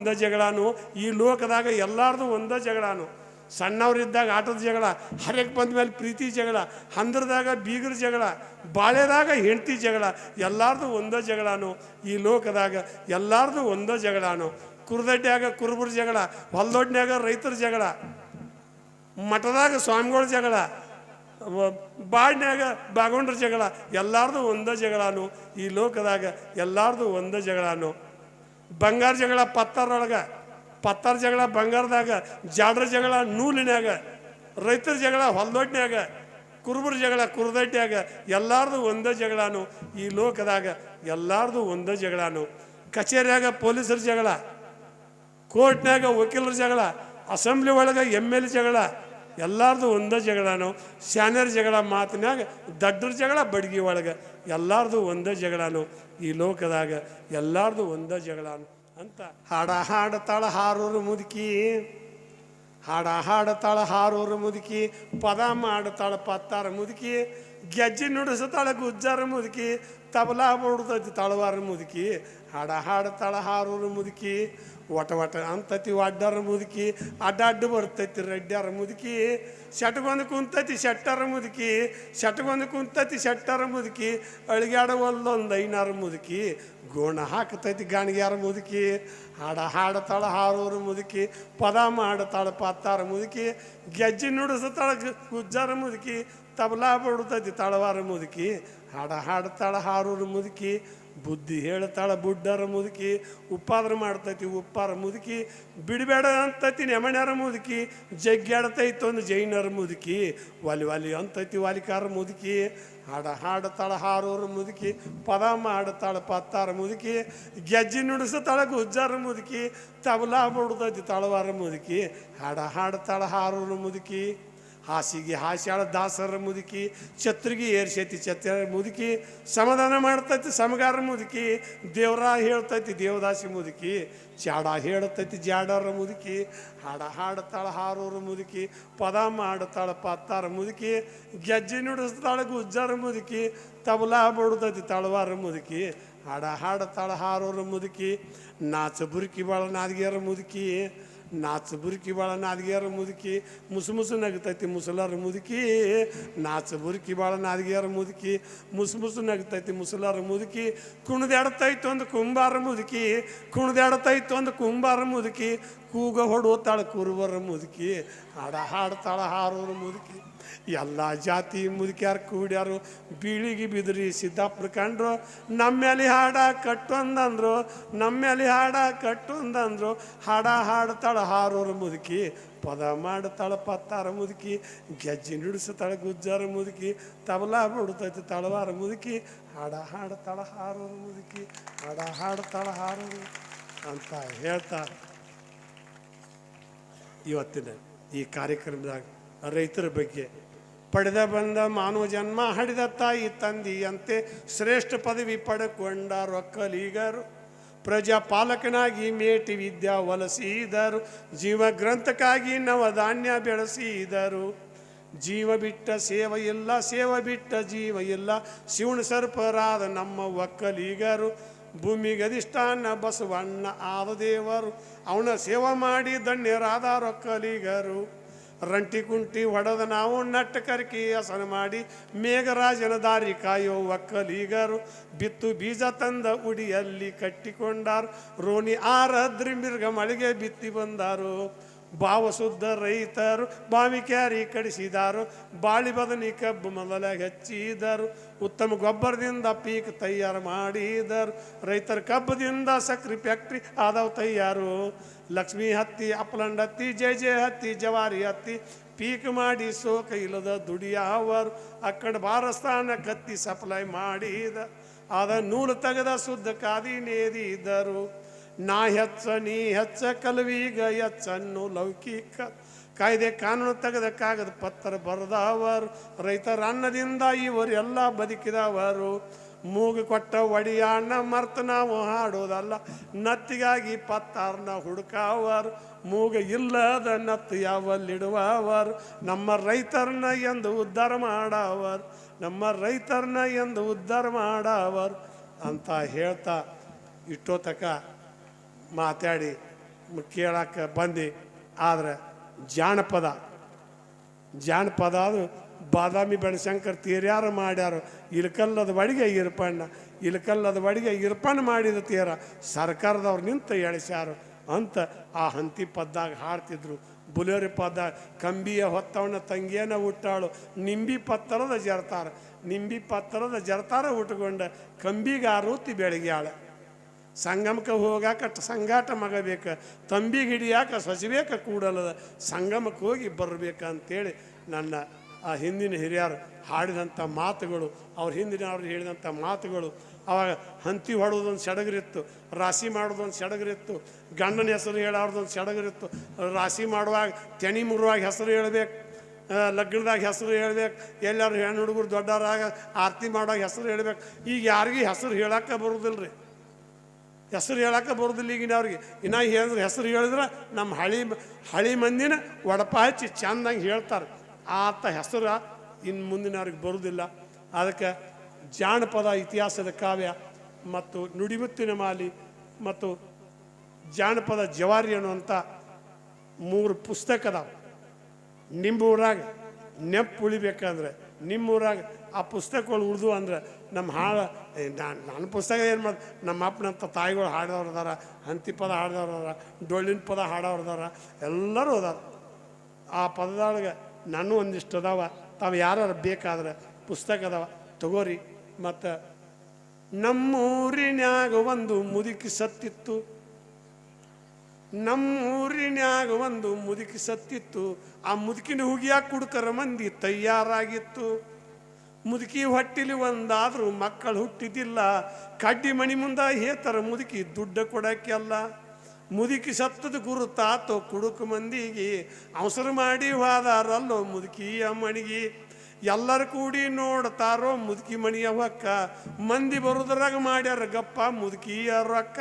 ಒಂದ ಜಗಳಾನು, ಈ ಲೋಕದಾಗ ಎಲ್ಲಾರ್ದು ಒಂದ ಜಗಳಾನು. ಸಣ್ಣವರಿದ್ದಾಗ ಆಟದ ಜಗಳ ಹರಕ್ಕೆ ಬಂದ ಮೇಲೆ ಪ್ರೀತಿ ಜಗಳ, ಹಂದ್ರದಾಗ ಬೀಗರ ಜಗಳ, ಬಾಳೆದಾಗ ಹೆಂಡತಿ ಜಗಳ, ಎಲ್ಲಾರ್ದು ಒಂದ ಜಗಳಾನು. ಈ ಲೋಕದಾಗ ಎಲ್ಲಾರ್ದು ಒಂದ ಜಗಳಾನು. ಕುರ್ದಡ್ಡ್ಯಾಗ ಕುರುಬರ ಜಗಳ, ಹೊಲ್ದೊಡ್ನ್ಯಾಗ ರೈತರ ಜಗಳ, ಮಠದಾಗ ಸ್ವಾಮಿಗಳ ಜಗಳ ಬಾಡ್ನ್ಯಾಗ ಬಾಗೊಂಡ್ರ ಜಗಳ, ಎಲ್ಲಾರ್ದು ಒಂದ ಜಗಳಾನು. ಈ ಲೋಕದಾಗ ಎಲ್ಲಾರ್ದು ಒಂದ ಜಗಳನು. ಬಂಗಾರ ಜಗಳ ಪತ್ತರೊಳಗ, ಪತ್ತರ ಜಗಳ ಬಂಗಾರದಾಗ, ಜಾಡ್ರ ಜಗಳ ನೂಲಿನ್ಯಾಗ, ರೈತರ ಜಗಳ ಹೊಲ್ದೊಡ್ನ್ಯಾಗ, ಕುರುಬರ ಜಗಳ ಕುರುದೊಡ್ಡಿಯಾಗ ಎಲ್ಲಾರ್ದು ಒಂದೇ ಜಗಳನು. ಈ ಲೋಕದಾಗ ಎಲ್ಲಾರ್ದು ಒಂದೇ ಜಗಳನು. ಕಚೇರಿಯಾಗ ಪೊಲೀಸರ ಜಗಳ, ಕೋರ್ಟ್ನ್ಯಾಗ ವಕೀಲರ ಜಗಳ, ಅಸೆಂಬ್ಲಿ ಒಳಗೆ ಎಂ ಎಲ್ ಜಗಳ, ಎಲ್ಲಾರ್ದು ಒಂದೇ ಜಗಳನು. ಸ್ಯಾನರ್ ಜಗಳ ಮಾತಿನಾಗ ದಡ್ಡರ ಜಗಳ ಬಡ್ಗಿ ಒಳಗೆ, ಎಲ್ಲಾರ್ದು ಒಂದೇ ಜಗಳನು. ಈ ಲೋಕದಾಗ ಎಲ್ಲಾರ್ದು ಒಂದ ಜಗಳ ಅಂತ. ಹಾಡ ಹಾಡತಾಳ ಹಾರೋರು ಮುದುಕಿ. ಹಾಡ ಹಾಡತಾಳ ಹಾರೋರು ಮುದುಕಿ. ಪದ ಮಾಡತಾಳ ಪತ್ತಾರ ಮುದುಕಿ. ಗೆಜ್ಜೆ ನುಡಿಸತಾಳ ಗುಜ್ಜಾರ ಮುದುಕಿ. ತಬಲಾ ಬಡ್ದೈತಿ ತಳವಾರ ಮುದುಕಿ. ಹಾಡ ಹಾಡತಾಳ ಹಾರೋರು ಮುದುಕಿ. ಒಟ ಒಟ ಅಂತತಿ, ಅಡ್ಡಾರ ಮುದುಕಿ, ಅಡ್ಡಾಡ್ಡು ಬರ್ತೈತಿ ರೆಡ್ಡಾರ ಮುದುಕಿ ಶಟ್ಗೊಂದು ಕುಂತತಿ, ಶೆಟ್ಟಾರ ಮುದುಕಿ ಶಟ್ಗೊಂದು ಕುಂತತಿ, ಶೆಟ್ಟಾರ ಮುದುಕಿ ಅಳಿಗಾಡ ಒಲ್ಲೊಂದು ಐನಾರ ಮುದುಕಿ, ಗೋಣ ಹಾಕತೈತಿ ಗಾಣಿಗ್ಯಾರ ಮುದುಕಿ, ಹಾಡ ಹಾಡತಾಳ ಹಾರೋರು ಮುದುಕಿ, ಪದ ಮಾಡತಾಳ ಪತ್ತಾರ ಮುದುಕಿ, ಗೆಜ್ಜೆ ನುಡಿಸತಾಳ ಗುಜ್ಜಾರ ಮುದುಕಿ, ತಬಲಾ ಬಡತೈತಿ ತಳವಾರ ಮುದುಕಿ, ಹಾಡ ಹಾಡತಾಳ ಹಾರೋರು ಮುದುಕಿ ಬುದ್ಧಿ ಹೇಳ್ತಾಳೆ ಬುಡ್ಡರ ಮುದುಕಿ, ಉಪ್ಪಾದ್ರ ಮಾಡ್ತೈತಿ, ಉಪ್ಪಾರ ಮುದುಕಿ, ಬಿಡಬೇಡ ಅಂತೈತಿ ನೆಮಣ್ಯಾರ ಮುದುಕಿ ಜಗ್ಗಾಡ್ತೈತಿ ಒಂದು ಜೈನರ ಮುದುಕಿ, ವಾಲಿ ವಾಲಿ ಅಂತೈತಿ ವಾಲಿಕಾರ ಮುದುಕಿ, ಹಾಡ ಹಾಡತಾಳ ಹಾರೋರ ಮುದುಕಿ, ಪದ ಮಾಡತಾಳ ಪತ್ತಾರ ಮುದುಕಿ, ಗೆಜ್ಜೆ ನುಡಿಸ್ತಾಳೆ ಗುಜ್ಜಾರ ಮುದುಕಿ, ತಬಲಾ ಬಡ್ದೈತಿ ತಳವಾರ ಮುದುಕಿ, ಹಾಡ ಹಾಡತಾಳ ಹಾರೋರ ಮುದುಕಿ. ಹಾಸಿಗೆ, ಹಾಸ್ಯಾಳ ದಾಸರ ಮುದುಕಿ, ಛತ್ರಿಗೆ ಏರ್ಸೈತಿ ಛತ್ರ ಮುದುಕಿ, ಸಮಾಧಾನ ಮಾಡ್ತೈತಿ, ಸಮಗಾರ ಮುದುಕಿ, ದೇವ್ರ ಹೇಳ್ತೈತಿ, ದೇವದಾಸಿ ಮುದುಕಿ, ಜಾಡಾ ಹೇಳ್ತೈತಿ, ಜಾಡರ ಮುದುಕಿ, ಹಾಡ ಹಾಡ್ತಾಳೆ, ಹಾರೋರು ಮುದುಕಿ, ಪದ ಮಾಡ್ತಾಳೆ ಪತ್ತಾರ ಮುದುಕಿ, ಗೆಜ್ಜೆ ನುಡಿಸ್ತಾಳೆ, ಗುಜ್ಜಾರ ಮುದುಕಿ, ತಬಲಾ ಬಡ್ದೈತಿ, ತಳವಾರ ಮುದುಕಿ, ಹಾಡ ಹಾಡ್ತಾಳೆ, ಹಾರೋರು ಮುದುಕಿ, ನಾಚ ಬುರುಕಿ ಬಾಳ ನಾದಿಗೆಯರ ಮುದುಕಿ ನಾಚ ಬುರ್ಕಿ ಬಾಳ ನಾದಿಗೆಯರ ಮುದುಕಿ, ಮುಸು ಮುಸು ನಗ್ತೈತಿ ಮುಸಲಾರ ಮುದುಕಿ. ನಾಚ ಬುರ್ಕಿ ಬಾಳ ನಾದಿಗೆಯರ ಮುದುಕಿ, ಮುಸು ಮುಸು ನಗ್ತೈತಿ ಮುಸಲಾರ ಮುದುಕಿ. ಕುಣ್ದಾಡ್ತೈತು ಒಂದು ಕುಂಬಾರ ಮುದುಕಿ, ಕುಣ್ದಾಡ್ತೈತು ಒಂದು ಕುಂಬಾರ ಮುದುಕಿ. ಕೂಗ ಹೊಡುವತ್ತಾಳ ಕುರುಬರ ಮುದುಕಿ ಹಾಡ ಹಾಡ್ತಾಳ ಹಾರೋರ ಮುದುಕಿ. ಎಲ್ಲ ಜಾತಿ ಮುದುಕ್ಯಾರು ಕೂಡ್ಯಾರು, ಬೀಳಿಗೆ ಬಿದ್ರಿ ಸಿದ್ದಾಪುರ ಕಂಡ್ರು ನಮ್ಮೇಲೆ ಹಾಡ ಕಟ್ಟೊಂದಂದ್ರು ನಮ್ಮೇಲೆ ಹಾಡ ಕಟ್ಟೊಂದಂದ್ರು ಹಾಡ ಹಾಡ್ತಾಳ ಹಾರೋರು ಮುದುಕಿ, ಪದ ಮಾಡ್ತಾಳ ಪತ್ತಾರ ಮುದುಕಿ, ಗೆಜ್ಜೆ ನುಡಿಸ್ತಾಳ ಗುಜ್ಜಾರ ಮುದುಕಿ, ತಬಲಾ ಬಿಡ್ತೈತಿ ತಳವಾರ ಮುದುಕಿ, ಹಾಡ ಹಾಡ್ತಾಳ ಹಾರೋರು ಮುದುಕಿ, ಹಾಡ ಹಾಡ್ತಾಳ ಹಾರೋರು ಅಂತ ಹೇಳ್ತಾರೆ ಇವತ್ತಿನ ಈ ಕಾರ್ಯಕ್ರಮದಾಗ ರೈತರ ಬಗ್ಗೆ. ಪಡೆದ ಬಂದ ಮಾನವ ಜನ್ಮ ಹಡಿದ ತಾಯಿ ತಂದೆಯಂತೆ ಶ್ರೇಷ್ಠ ಪದವಿ ಪಡ್ಕೊಂಡ ರೊಕ್ಕಲಿಗರು. ಪ್ರಜಾಪಾಲಕನಾಗಿ ಮೇಟಿ ವಿದ್ಯಾ ಒಲಸಿದರು ಜೀವ ಗ್ರಂಥಕ್ಕಾಗಿ ನವಧಾನ್ಯ ಬೆಳೆಸಿದರು. ಜೀವ ಬಿಟ್ಟ ಸೇವ ಇಲ್ಲ, ಸೇವ ಬಿಟ್ಟ ಜೀವ ಇಲ್ಲ. ಶಿವನ ಸರ್ಪರಾದ ನಮ್ಮ ಒಕ್ಕಲಿಗರು. ಭೂಮಿಗೆ ಅಧಿಷ್ಠಾನ ಬಸವಣ್ಣ ಆದ ದೇವರು ಅವನ ಸೇವಾ ಮಾಡಿ ಧನ್ಯರಾದ ರೊಕ್ಕಲಿಗರು. ರಂಟಿ ಕುಂಟಿ ಹೊಡೆದ ನಾವು ನಟ್ಟ ಕರ್ಕಿ ಹಸನ ಮಾಡಿ ಮೇಘರಾಜನ ದಾರಿ ಕಾಯೋ ಒಕ್ಕಲಿಗರು. ಬಿತ್ತು ಬೀಜ ತಂದ ಉಡಿಯಲ್ಲಿ ಕಟ್ಟಿಕೊಂಡಾರು. ರೋಣಿ ಆರದ್ರಿ ಮಿರ್ಗ ಮಳಿಗೆ ಬಿತ್ತಿ ಬಂದಾರು. ಭಾವಸುದ್ದ ರೈತರು ಬಾವಿ ಕ್ಯಾರಿ ಕಡಿಸಿದಾರು. ಬಾಳಿ ಬದನಿ ಕಬ್ಬು ಮೊದಲ ಹೆಚ್ಚಿದರು. ಉತ್ತಮ ಗೊಬ್ಬರದಿಂದ ಪೀಕ್ ತಯಾರು ಮಾಡಿದರು. ರೈತರ ಕಬ್ಬದಿಂದ ಸಕ್ರಿ ಫ್ಯಾಕ್ಟ್ರಿ ಆದವು ತಯಾರು. ಲಕ್ಷ್ಮಿ ಹತ್ತಿ ಅಪ್ಲಂಡ್ ಹತ್ತಿ, ಜೆ ಜೆ ಹತ್ತಿ, ಜವಾರಿ ಹತ್ತಿ ಪೀಕ್ ಮಾಡಿ ಸೋಕ ಇಲ್ಲದ ದುಡಿಯಾವರು ಅಕ್ಕಡ ಬಾರಸ್ತಾನ ಕತ್ತಿ ಸಪ್ಲೈ ಮಾಡಿದ. ಆದ ನೂಲು ತೆಗೆದ ಶುದ್ಧ ಕಾದಿ ನೇದಿದರು. ನಾ ಹೆಚ್ಚ, ನೀ ಹೆಚ್ಚ, ಕಲವೀಗ ಹೆಚ್ಚನ್ನು ಲೌಕಿಕ ಕಾಯ್ದೆ ಕಾನೂನು ತೆಗೆದಕ್ಕಾಗದ ಕಾಗದ ಪತ್ರ ಬರೆದವರು, ರೈತರ ಅನ್ನದಿಂದ ಇವರೆಲ್ಲ ಬದುಕಿದವರು. ಮೂಗು ಕೊಟ್ಟ ಒಡಿಯಾಣ ಮರ್ತು ನಾವು ಹಾಡೋದಲ್ಲ ನತ್ತಿಗಾಗಿ ಪತ್ತಾರ್ನ ಹುಡುಕಾವರು. ಮೂಗ ಇಲ್ಲದ ನತ್ತು ಯಾವಲ್ಲಿಡುವವರು? ನಮ್ಮ ರೈತರನ್ನ ಎಂದು ಉದ್ಧಾರ ಮಾಡವರು. ನಮ್ಮ ರೈತರನ್ನ ಎಂದು ಉದ್ಧಾರ ಮಾಡವರು ಅಂತ ಹೇಳ್ತಾ ಇಷ್ಟೋ ತಕ ಮಾತಾಡಿ ಕೇಳಕ್ಕೆ ಬಂದು. ಆದ್ರೆ ಜಾನಪದ. ಜಾನಪದ ಅದು ಬಾದಾಮಿ ಬೆಣಶಂಕರ್ ತೀರ್ಯಾರು ಮಾಡ್ಯಾರು. ಇಲ್ಕಲ್ಲದ ಬಡಿಗೆ ಇರ್ಪಣ್ಣ ಇಲ್ಕಲ್ಲದ ಬಡಿಗೆ ಇರ್ಪಣ್ಣ ಮಾಡಿದ ತೀರ ಸರ್ಕಾರದವ್ರು ನಿಂತು ಎಳಿಸ್ಯಾರು ಅಂತ ಆ ಹಂತಿ ಪದ್ದಾಗ ಹಾಡ್ತಿದ್ರು. ಬುಲೇರಿ ಪದ, ಕಂಬಿಯ ಹೊತ್ತವನ ತಂಗಿಯನ ಹುಟ್ಟಾಳು. ನಿಂಬಿ ಪತ್ತರದ ಜರ್ತಾರ, ನಿಂಬಿ ಪತ್ತರದ ಜರ್ತಾರ ಉಟ್ಕೊಂಡ ಕಂಬಿಗಾರೂತಿ ಬೆಳಗ್ಯಾಳ. ಸಂಗಮಕ್ಕೆ ಹೋಗಾಕ ಸಂಗಾಟ ಮಗ ಬೇಕು ತಂಬಿಗೆ ಹಿಡಿಯಾಕ ಸೊಸಬೇಕ ಕೂಡಲದ ಸಂಗಮಕ್ಕೆ ಹೋಗಿ ಬರಬೇಕಂತೇಳಿ ನನ್ನ ಆ ಹಿಂದಿನ ಹಿರಿಯರು ಹಾಡಿದಂಥ ಮಾತುಗಳು, ಅವ್ರ ಹಿಂದಿನ ಅವ್ರು ಹೇಳಿದಂಥ ಮಾತುಗಳು, ಅವಾಗ ಹಂತಿ ಹೊಡೋದೊಂದು ಸಡಗರಿತ್ತು, ರಾಶಿ ಮಾಡೋದೊಂದು ಸಡಗರಿತ್ತು, ಗಂಡನ ಹೆಸರು ಹೇಳೋರ್ದೊಂದು ಸಡಗರಿತ್ತು, ರಾಶಿ ಮಾಡುವಾಗ ತೆನಿ ಮುರುವಾಗ ಹೆಸರು ಹೇಳಬೇಕು ಲಗ್ನದಾಗ ಹೆಸರು ಹೇಳ್ಬೇಕು, ಎಲ್ಲರೂ ಹೆಣ್ಣು ಹುಡುಗರು ದೊಡ್ಡವರಾಗ ಆರತಿ ಮಾಡೋವಾಗ ಹೆಸರು ಹೇಳ್ಬೇಕು, ಈಗ ಯಾರಿಗೂ ಹೆಸರು ಹೇಳಕ್ಕೆ ಬರೋದಿಲ್ಲ ರೀ ಹೆಸರು ಹೇಳಕ್ಕೆ ಬರೋದಿಲ್ಲ ಈಗಿನ ಅವ್ರಿಗೆ. ಇನ್ನೂ ಹೇಳಿದ್ರೆ ಹೆಸರು ಹೇಳಿದ್ರೆ ನಮ್ಮ ಹಳಿ ಹಳಿ ಮಂದಿನ ಒಡಪ ಹಚ್ಚಿ ಚೆಂದಂಗೆ ಹೇಳ್ತಾರೆ. ಆತ ಹೆಸರು ಇನ್ನು ಮುಂದಿನವ್ರಿಗೆ ಬರೋದಿಲ್ಲ. ಅದಕ್ಕೆ ಜಾನಪದ ಇತಿಹಾಸದ ಕಾವ್ಯ ಮತ್ತು ನುಡಿಮುತ್ತಿನ ಮಾಲಿ ಮತ್ತು ಜಾನಪದ ಜವಾರಿ ಅನ್ನುವಂಥ ಮೂರು ಪುಸ್ತಕದವು ನಿಂಬೂರಾಗ ನೆಪ್ಪು ಉಳಿಬೇಕಂದ್ರೆ, ನಿಮ್ಮೂರಾಗ ಆ ಪುಸ್ತಕಗಳು ಉಳಿದು ಅಂದ್ರೆ ನಮ್ಮ ಹಾಳ ನಾನು ನನ್ನ ಪುಸ್ತಕ ಏನು ಮಾಡಿ, ನಮ್ಮ ಅಪ್ಪನಂಥ ತಾಯಿಗಳು ಹಾಡೋರು ಅದಾರ, ಹಂತಿ ಪದ ಹಾಡಿದವ್ರು ಅದಾರ, ಡೊಳ್ಳಿನ ಪದ ಹಾಡೋರು ಅದಾರ, ಎಲ್ಲರೂ ಅದಾರ. ಆ ಪದದೊಳಗೆ ನಾನು ಒಂದಿಷ್ಟು ಅದಾವ. ತಾವು ಯಾರು ಬೇಕಾದ್ರೆ ಪುಸ್ತಕ ಅದಾವ, ತಗೋರಿ. ಮತ್ತು ನಮ್ಮೂರಿನ್ಯಾಗ ಒಂದು ಮುದುಕಿ ಸತ್ತಿತ್ತು. ನಮ್ಮೂರಿನ್ಯಾಗ ಒಂದು ಮುದುಕಿ ಸತ್ತಿತ್ತು. ಆ ಮುದುಕಿನ ಹುಗಿಯಾಕ ಕುಡ್ಕರ ಮಂದಿ ತಯಾರಾಗಿತ್ತು. ಮುದುಕಿ ಹೊಟ್ಟಿಲಿ ಒಂದಾದರೂ ಮಕ್ಕಳು ಹುಟ್ಟಿದ್ದಿಲ್ಲ ಕಡ್ಡಿ ಮಣಿ ಮುಂದ ಹೇತರ ಮುದುಕಿ, ದುಡ್ಡು ಕೊಡಕ್ಕೆಲ್ಲ ಮುದುಕಿ ಸತ್ತದ ಗುರುತಾತೋ ಕುಡುಕು ಮಂದಿಗೆ, ಅವಸರ ಮಾಡಿ ಹೋದಾರಲ್ಲೋ ಮುದುಕಿಯ ಮಣಿಗೆ. ಎಲ್ಲರೂ ಕೂಡಿ ನೋಡ್ತಾರೋ ಮುದುಕಿ ಮಣಿಯ ಹೊಕ್ಕ. ಮಂದಿ ಬರೋದ್ರಾಗ ಮಾಡ್ಯಾರ ಗಪ್ಪ ಮುದುಕಿಯ ರೊಕ್ಕ.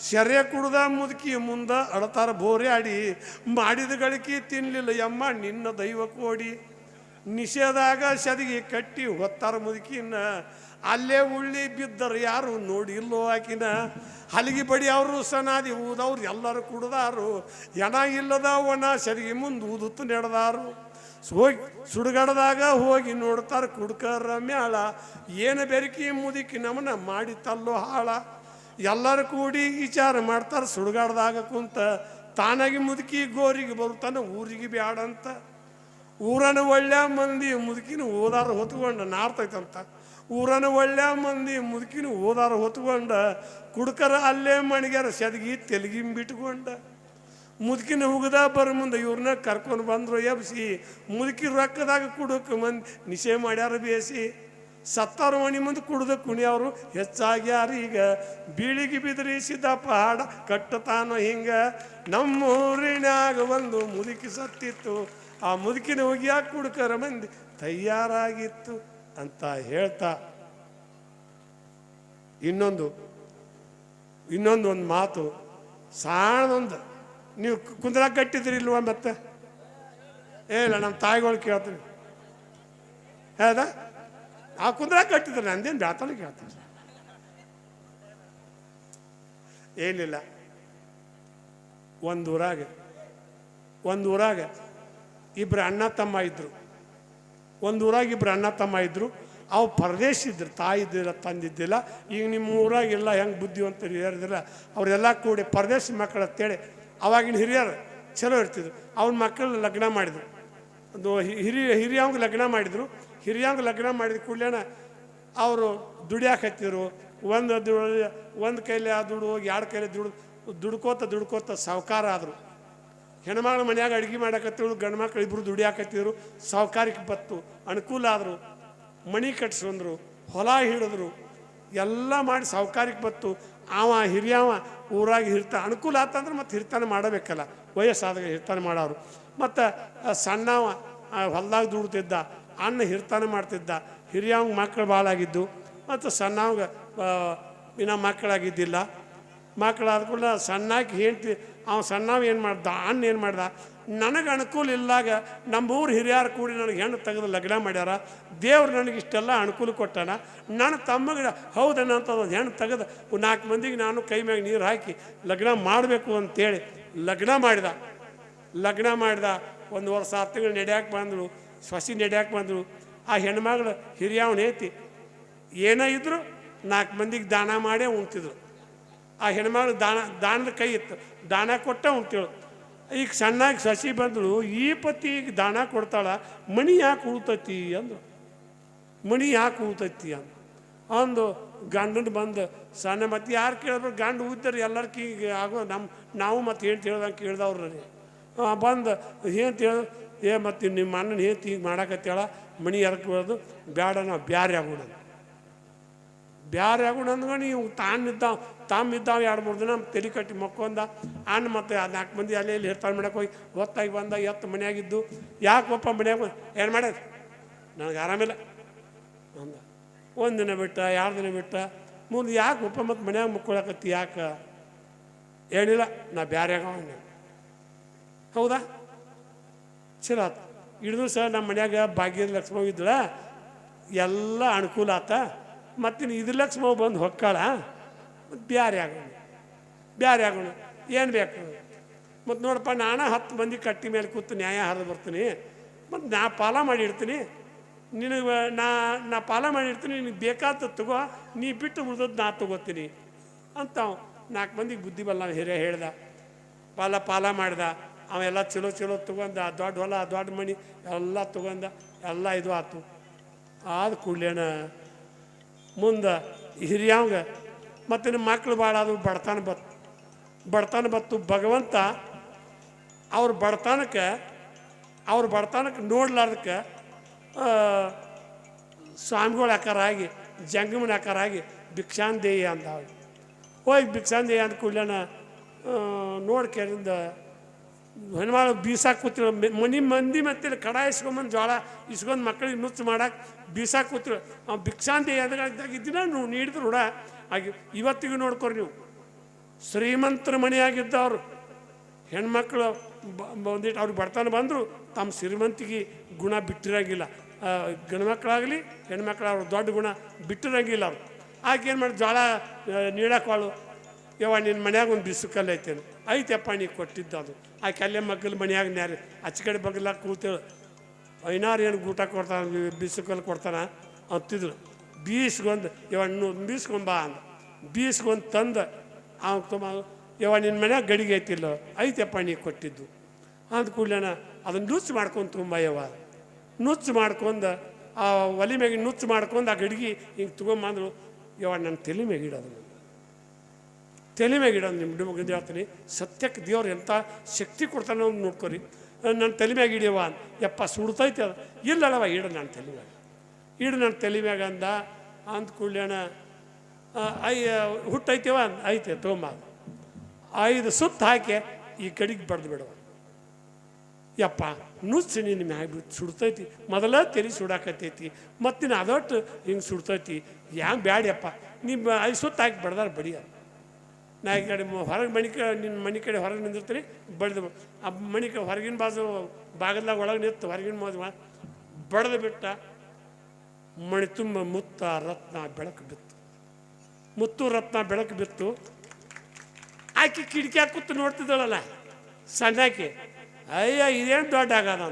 ಸೆರೆ ಕುಡ್ದ ಮುದುಕಿ ಮುಂದ ಅಳತಾರ ಬೋರ್ಯಾಡಿ, ಮಾಡಿದ ಗಳಿಕೆ ತಿನ್ನಲಿಲ್ಲ ಯಮ್ಮ ನಿನ್ನ ದೈವ ಕೋಡಿ. ನಿಷೇಧಾಗ ಸದಿಗೆ ಕಟ್ಟಿ ಹೊತ್ತಾರ ಮುದುಕಿನ, ಅಲ್ಲೇ ಉಳ್ಳಿ ಬಿದ್ದರು ಯಾರು ನೋಡಿಲ್ಲೋ ಆಕಿನ. ಹಲಿಗೆ ಬಡಿ ಅವರು ಸನಾದಿ ಊದವ್ರು ಎಲ್ಲರೂ ಕುಡ್ದಾರು. ಎಣ ಇಲ್ಲದ ಒಣ ಸರಿಗೆ ಮುಂದೆ ಊದುತ್ತು ನಡೆದಾರು. ಹೋಗಿ ಸುಡುಗಡದಾಗ ಹೋಗಿ ನೋಡ್ತಾರೆ ಕುಡ್ಕರ ಮ್ಯಾಳ. ಏನು ಬೆರಕಿ ಮುದುಕಿ ನಮನ ಮಾಡಿತಲ್ಲೋ ಹಾಳ. ಎಲ್ಲರೂ ಕೂಡಿ ವಿಚಾರ ಮಾಡ್ತಾರೆ ಸುಡುಗಾಡ್ದಾಗ ಕುಂತ. ತಾನಾಗಿ ಮುದುಕಿ ಗೋರಿಗೆ ಬರುತ್ತಾನೆ, ಊರಿಗೆ ಬ್ಯಾಡಂತ. ಊರನ ಒಳ್ಳೆ ಮಂದಿ ಮುದುಕಿನ ಓದಾರ ಹೊತ್ಕೊಂಡು ನಾರ್ತೈತಂತ. ಊರನ ಒಳ್ಳೆ ಮಂದಿ ಮುದುಕಿನ ಓದಾರ ಹೊತ್ಕೊಂಡ ಕುಡ್ಕರ ಅಲ್ಲೇ ಮಣಿಗ್ಯಾರ ಸೆದಗಿ ತೆಲಗಿ ಬಿಟ್ಕೊಂಡ ಮುದುಕಿನ ಹುಗದ ಬರ ಮುಂದೆ ಇವ್ರನ್ನ ಕರ್ಕೊಂಡು ಬಂದರು ಎಬ್ಸಿ, ಮುದುಕಿ ರೊಕ್ಕದಾಗ ಕುಡುಕ ಮಂದಿ ನಿಷೇ ಮಾಡ್ಯಾರ ಬೇಸಿ. ಸತ್ತಾರ ಮಣಿ ಮುಂದೆ ಕುಡ್ದ ಕುಣಿಯವರು ಹೆಚ್ಚಾಗ್ಯಾರ ಈಗ. ಬೀಳಿಗೆ ಬಿದ್ರಿ ಸಿದ್ದಪ್ಪ ಹಾಡ ಕಟ್ಟತಾನೋ ಹಿಂಗ. ನಮ್ಮೂರಿನಾಗ ಒಂದು ಮುದುಕಿ ಸತ್ತಿತ್ತು. ಆ ಮುದುಕಿನ ಹೋಗ್ಯಾಕ ಕುಡ್ಕರ ಮಂದಿ? ತಯಾರಾಗಿತ್ತು ಅಂತ ಹೇಳ್ತಾ. ಇನ್ನೊಂದು ಇನ್ನೊಂದು ಒಂದು ಮಾತು, ಸಾಣದೊಂದು. ನೀವು ಕುಂದ್ರ ಕಟ್ಟಿದ್ರಿ ಇಲ್ವಾ ಮತ್ತೆ? ಏ, ಇಲ್ಲ, ನಮ್ಮ ತಾಯಿಗಳು ಕೇಳ್ತೀನಿ ಹೇಳ್ದ ಆ ಕುಂದ್ರ ಕಟ್ಟಿದ್ರೆ ನಂದೇನು ಬ್ಯಾತನ ಕೇಳ್ತೀನಿ ಏನಿಲ್ಲ. ಒಂದು ಊರಾಗ ಒಂದು ಊರಾಗ ಇಬ್ರು ಅಣ್ಣ ತಮ್ಮ ಇದ್ರು. ಒಂದು ಊರಾಗ ಇಬ್ಬರು ಅಣ್ಣ ತಮ್ಮ ಇದ್ರು. ಅವು ಪರದೇಶ ಇದ್ರು, ತಾಯಿ ಇದ್ದಿಲ್ಲ ತಂದಿದ್ದಿಲ್ಲ ಈಗ ನಿಮ್ಮ ಊರಾಗೆಲ್ಲ ಹೆಂಗೆ ಬುದ್ಧಿವಂತ ಹಿರಿಯರಿದಿಲ್ಲ ಅವರೆಲ್ಲ ಕೂಡಿ ಪರದೇಶ ಮಕ್ಕಳು ಅಂತೇಳಿ ಅವಾಗಿನ ಹಿರಿಯರು ಚಲೋ ಇರ್ತಿದ್ರು. ಅವ್ನ ಮಕ್ಕಳು ಲಗ್ನ ಮಾಡಿದ್ರು. ಒಂದು ಹಿರಿಯ ಹಿರಿಯವಂಗೆ ಲಗ್ನ ಮಾಡಿದ್ರು. ಹಿರಿಯವಂಗೆ ಲಗ್ನ ಮಾಡಿದ ಕೂಡಲೇ ಅವರು ದುಡಿಯಾಕತ್ತಿದ್ರು ಒಂದು ಒಂದು ಕೈಲಿ ಆ ದುಡ್ಡು ಹೋಗಿ ಎರಡು ಕೈಲಿ ದುಡ್ದು, ದುಡ್ಕೋತ ದುಡ್ಕೋತ ಸಾವುಕಾರ ಆದರು. ಹೆಣ್ಮಕ್ಳು ಮನ್ಯಾಗ ಅಡುಗೆ ಮಾಡಾಕತ್ತಿರು ಗಂಡು ಮಕ್ಳು ಇಬ್ಬರು ದುಡಿಯಾಕತ್ತಿದ್ರು ಸಾವುಕಾರಿಕೆ ಬತ್ತು, ಅನುಕೂಲ ಆದರು ಮಣಿ ಕಟ್ಸ್ಕೊಂಡ್ರು, ಹೊಲ ಹಿಡಿದ್ರು, ಎಲ್ಲ ಮಾಡಿ ಸಾವುಕಾರಿಕೆ ಬತ್ತು, ಅವ ಹಿರಿಯವ ಊರಾಗ ಹಿರ್ತ, ಅನುಕೂಲ ಆತಂದ್ರೆ ಮತ್ತೆ ಹಿರ್ತಾನೆ ಮಾಡಬೇಕಲ್ಲ, ವಯಸ್ಸಾದಾಗ ಹಿರ್ತಾನೆ ಮಾಡೋರು ಮತ್ತು ಸಣ್ಣವ ಹೊಲ್ದಾಗ ದುಡ್ತಿದ್ದ ಅಣ್ಣ ಹಿರ್ತಾನೆ ಮಾಡ್ತಿದ್ದ, ಹಿರಿಯವಂಗೆ ಮಕ್ಕಳು ಭಾಳ ಆಗಿದ್ದು ಮತ್ತು ಸಣ್ಣವಂಗೆ ಇನ್ನು ಮಕ್ಕಳಾಗಿದ್ದಿಲ್ಲ ಮಕ್ಕಳಾದ ಕೂಡ ಸಣ್ಣಕ್ಕೆ ಹೆಂಡ್ತಿ ಅವ ಸಣ್ಣವ ಏನು ಮಾಡ್ದ, ಅಣ್ಣ ಏನು ಮಾಡ್ದ? ನನಗೆ ಅನುಕೂಲ ಇಲ್ಲಾಗ ನಮ್ಮ ಊರು ಹಿರಿಯರು ಕೂಡಿ ನನಗೆ ಹೆಣ್ಣು ತೆಗೆದು ಲಗ್ನ ಮಾಡ್ಯಾರ. ದೇವ್ರು ನನಗೆ ಇಷ್ಟೆಲ್ಲ ಅನುಕೂಲ ಕೊಟ್ಟಾನ. ನನ್ನ ತಮ್ಮಗ, ಹೌದಣ್ಣ ಅಂತ ಒಂದು ಹೆಣ್ಣು ತೆಗೆದು ನಾಲ್ಕು ಮಂದಿಗೆ ನಾನು ಕೈ ಮ್ಯಾಗ ನೀರು ಹಾಕಿ ಲಗ್ನ ಮಾಡಬೇಕು ಅಂತೇಳಿ ಲಗ್ನ ಮಾಡಿದ. ಲಗ್ನ ಮಾಡಿದ, ಒಂದು ವರ್ಷ ಹತ್ತು ತಿಂಗಳು ನಡೆಯಕ್ಕೆ ಬಂದರು ಸೊಸಿ ನಡೆಯಕ್ಕೆ ಬಂದರು ಆ ಹೆಣ್ಮಗಳು ಹಿರಿಯವನೇತಿ ಏನೇ ಇದ್ದರೂ ನಾಲ್ಕು ಮಂದಿಗೆ ದಾನ ಮಾಡೇ ಉಣ್ತಿದ್ರು. ಆ ಹೆಣ್ಮಗಳು ದಾನ, ದಾನದ ಕೈ ಇತ್ತು. ದಾನ ಕೊಟ್ಟ ಉಂಟೇಳು ಈಗ ಸಣ್ಣಾಗಿ ಸಸಿ ಬಂದಳು, ಈ ಪತಿಗೆ ದಾನ ಕೊಡ್ತಾಳ, ಮಣಿ ಯಾಕೆ ಉಳ್ತೈತಿ ಅಂದ್ರು ಮಣಿ ಯಾಕೆ ಉಳ್ತೈತಿ ಅಂದ ಅಂದು ಗಂಡನ ಬಂದು, ಸಣ್ಣ ಮತ್ತೆ ಯಾರು ಕೇಳಿದ್ರು ಗಂಡು ಉದ್ದರು ಎಲ್ಲರ ಕೀಗೆ ಆಗೋ ನಮ್ಮ ನಾವು ಮತ್ತೆ ಏನು ಹೇಳ್ದಂಗೆ ಕೇಳ್ದವ್ರು ಬಂದು ಏನು ಹೇಳು, ಏ ಮತ್ತೆ ನಿಮ್ಮ ಅಣ್ಣನ ಹೇಳ್ತಿ ಹಿಂಗೆ ಮಾಡಾಕತ್ತೇಳ ಮಣಿ ಎರಕ್ಕೆ ಬೇಡ ನಾವು ಬ್ಯಾರೆ ಆಗೋಣ ಬ್ಯಾರೆ ಆಗೋಣ ಅಂದ್ಕೊಂಡು ನೀವು ತಾನಿದ್ದಾವ ತಾಮಿದ್ದಾವ ಎರಡು ಮೂರು ದಿನ ತಲೆ ಕಟ್ಟಿ ಮಕ್ಕೊಂದ. ಅಣ್ಣ ಮತ್ತೆ ನಾಲ್ಕು ಮಂದಿ ಅಲ್ಲಿ ಇಲ್ಲಿ ಹಿರ್ತಾಳೆ ಮಾಡಕ್ಕೆ ಹೋಗಿ ಹೊತ್ತಾಗಿ ಬಂದ, ಎತ್ತು ಯಾಕೆ ಯಾಕಪ್ಪ ಮನೆಯಾಗ ಏನು ಮಾಡ್ಯದ ನನಗೆ ಆರಾಮಿಲ್ಲ. ಅಂದ. ಒಂದು ದಿನ ಬಿಟ್ಟ, ಎರಡು ದಿನ ಬಿಟ್ಟ. ಮುಂದೆ ಯಾಕೆ ಒಪ್ಪ ಮತ್ತು ಮನ್ಯಾಗ ಮುಕ್ಕೊಳಕತ್ತಿ ಯಾಕೆ? ಹೇಳಿಲ್ಲ ನಾ ಬ್ಯಾರ ಆಗವ ಹೌದಾ? ಚಲೋ ಆತ. ಹಿಡಿದು ಸರ್ ನಮ್ಮ ಮನ್ಯಾಗ ಭಾಗ್ಯದ ಲಕ್ಷ್ಮಣ ಇದ್ದಳ. ಎಲ್ಲ ಅನುಕೂಲ ಆತ. ಮತ್ತು ಇದ್ರ ಲಕ್ಷ್ಮ ಬಂದು ಹೊಕ್ಕಾಳ? ಬ್ಯಾರೆ ಆಗೋಣ. ಬ್ಯಾರೆ ಆಗೋಣ. ಏನು ಬೇಕು? ಮತ್ತು ನೋಡಪ್ಪ, ನಾನು ಹತ್ತು ಮಂದಿ ಕಟ್ಟಿ ಮೇಲೆ ಕೂತು ನ್ಯಾಯ ಹರಿದು ಬರ್ತೀನಿ. ಮತ್ತು ನಾ ಪಾಲ ಮಾಡಿರ್ತೀನಿ. ನಿನಗೆ ನಾ ನಾ ಪಾಲ ಮಾಡಿರ್ತೀನಿ, ನಿನಗೆ ಬೇಕಾದ ತಗೋ, ನೀ ಬಿಟ್ಟು ಉಳ್ದದ್ದು ನಾ ತಗೋತೀನಿ. ಅಂತ ನಾಲ್ಕು ಮಂದಿಗೆ ಬುದ್ಧಿ ಬಲ್ಲ ಹಿರಿಯ ಹೇಳ್ದ. ಪಾಲ ಪಾಲ ಮಾಡ್ದ. ಅವೆಲ್ಲ ಚಲೋ ಚಲೋ ತಗೊಂಡ ದೊಡ್ಡ ಹೊಲ ದೊಡ್ಡ ಮಣಿ ಎಲ್ಲ ತಗೊಂಡ ಎಲ್ಲ ಇದು ಆತು. ಆದ ಕೂಡ್ಲೇನ ಮುಂದೆ ಹಿರಿಯವಂಗ ಮತ್ತು ನಿಮ್ಮ ಮಕ್ಳು ಭಾಳ ಅದು ಬಡತನ ಬತ್ತು ಬಡತನ ಬತ್ತು ಭಗವಂತ, ಅವ್ರ ಬಡತನಕ್ಕೆ ಅವ್ರ ಬಡತನಕ್ಕೆ ನೋಡ್ಲಾರ್ದಕ್ಕೆ ಸ್ವಾಮಿಗಳ ಆಕಾರಾಗಿ ಜಂಗಮನ ಆಕಾರಾಗಿ ಭಿಕ್ಷಾಂದೇಯಿ ಅಂದ. ಹೋಗಿ ಭಿಕ್ಷಾಂದೇಯ ಅಂದ ಕೂಡಲೇ ನೋಡ್ಕೇರಿಂದ ಹೆಣ್ಮಾಳು ಬೀಸಾಕ್ ಕೂತಿರು ಮನೆ ಮಂದಿ ಮತ್ತೆ ಕಡ ಇಸ್ಕೊಂಬಂದು ಜೋಳ ಇಸ್ಕೊಂಡು ಮಕ್ಕಳಿಗೆ ನುಚ್ಚು ಮಾಡಕ್ಕೆ ಬೀಸಾಕ್ ಕೂತಿರು ಅವ್ನು ಭಿಕ್ಷಾಂತಿ ಎದಾಗಿದ್ದಿನ ನೀವು ನೀಡಿದ್ರು ರೂಢ ಹಾಗೆ ಇವತ್ತಿಗೂ ನೋಡ್ಕೊರಿ ನೀವು. ಶ್ರೀಮಂತರ ಮನೆಯಾಗಿದ್ದವರು ಹೆಣ್ಮಕ್ಳು ಬಂದಿಟ್ಟು ಅವ್ರಿಗೆ ಬರ್ತಾನೆ ಬಂದರು, ತಮ್ಮ ಶ್ರೀಮಂತಿಗೆ ಗುಣ ಬಿಟ್ಟಿರಂಗಿಲ್ಲ. ಗಂಡ್ಮಕ್ಳಾಗಲಿ ಹೆಣ್ಮಕ್ಳು ಅವ್ರ ದೊಡ್ಡ ಗುಣ ಬಿಟ್ಟಿರಂಗಿಲ್ಲ ಅವ್ರು. ಆಕೆ ಏನು ಮಾಡಿ ಜೋಳ ನೀಡಕ್ವಾಳು ಯವ್ವ ನಿನ್ನ ಮನ್ಯಾಗ ಒಂದು ಬಿಸುಕಲ್ಲ ಐತೇನು. ಐತೆಪ್ಪ ನೀ ಕೊಟ್ಟಿದ್ದು ಅದು ಆಕೆ ಅಲ್ಲೇ ಮಗ್ಗಲ ಮನೆಯಾಗ ನ್ಯಾರ ಆಚೆ ಕಡೆ ಕೂತೇಳು ಐನಾರು ಏನು ಊಟ ಕೊಡ್ತಾನೆ ಬಿಸು ಕೊಡ್ತಾನೆ ಅಂತಿದ್ರು. ಬೀಸ್ಗೊಂದು, ಯವ್ವ ಬೀಸ್ಕೊಂಬ ಬೀಸ್ಕೊಂಬಾ ಅಂದ. ಬೀಸ್ಗೊಂದು ತಂದು ಅವ್ನು ತುಂಬ ಇವ ನಿನ್ನ ಮನ್ಯಾಗ ಗಡಿಗೆ ಐತಿಲ್ಲ, ಐತೆಪ್ಪ ನೀ ಕೊಟ್ಟಿದ್ದು. ಅಂದ ಕೂಡಲೇನ ಅದನ್ನ ನುಚ್ಚು ಮಾಡ್ಕೊಂಡು ತುಂಬ ಯವ ನುಚ್ಚು ಮಾಡ್ಕೊಂಡು ಆ ಒಲಿ ಮ್ಯಾಗ ನುಚ್ಚು ಮಾಡ್ಕೊಂಡು ಆ ಗಡಿಗೆ ಹಿಂಗೆ ತೊಗೊಂಬಂದ್ರು. ಯವ್ವ ನನ್ನ ತಲೆ ಮ್ಯಾಗ ಇಡೋದು. ತಲೆ ಮ್ಯಾಗ ಇಡೋದು ನಿಮ್ಮ ಹುಡುಗ ಹೇಳ್ತೀನಿ. ಸತ್ಯಕ್ಕೆ ದೇವ್ರು ಎಂಥ ಶಕ್ತಿ ಕೊಡ್ತಾನೆ ಅಂತ ನೋಡ್ಕೊರಿ. ನನ್ನ ತಲೆ ಮ್ಯಾಗ ಹಿಡಿಯವ ಯಪ್ಪ, ಸುಡ್ತೈತೆ ಅದು. ಇಲ್ಲಳವ ಇಡು ನನ್ನ ತಲೆ ಮ್ಯಾಗ ಇಡು ನನ್ನ ತಲೆ ಮ್ಯಾಗ ಅಂದ ಅಂದ ಕೂಡ್ಲೇನ ಅಯ್ಯ ಹುಟ್ಟೈತೆವ ಅಂದ. ಐತೆ ತೋಮ ಐದು ಸುತ್ತ ಹಾಕಿ ಈ ಕಡೆಗೆ ಬಡ್ದು ಬಿಡವ ಯಪ್ಪ, ನುಚ್ಚು ನಿನ್ನ ಮ್ಯಾಗ ಬಿಟ್ಟು ಸುಡ್ತೈತಿ. ಮೊದಲ ತೆಲಿ ಸುಡಾಕತ್ತೈತಿ. ಮತ್ತಿನ ಅದೊಟ್ಟು ಹಿಂಗೆ ಸುಡ್ತೈತಿ. ಹ್ಯಾಂಗೆ ಬ್ಯಾಡ್ಯಪ್ಪ. ನಿಮ್ಮ ಐದು ಸುತ್ತ ಹಾಕಿ ಬಡ್ದಾರ ಬಡಿಯ ನಾ ಈ ಕಡೆ ಹೊರಗೆ ಮಣಿಕ ನಿನ್ನ ಮನೆ ಕಡೆ ಹೊರಗೆ ನಿಂದಿರ್ತೀನಿ ಬಡ್ದು ಆ ಮಣಿಕ ಹೊರಗಿನ ಬಾಜು ಬಾಗಲ್ದಾಗ ಒಳಗೆ ನಿಂತು ಹೊರಗಿನ ಮೋದು ಬಡ್ದು ಬಿಟ್ಟ ಮಣಿ ತುಂಬ ಮುತ್ತ ರತ್ನ ಬೆಳಕು ಬಿತ್ತು. ಮುತ್ತು ರತ್ನ ಬೆಳಕು ಬಿತ್ತು. ಆಕೆ ಕಿಟಕಿ ಕೂತು ನೋಡ್ತಿದ್ದಳಲ್ಲ, ಸಣ್ಣಾಕಿ. ಅಯ್ಯ, ಇದೇನು ದೊಡ್ಡ ಆಗದ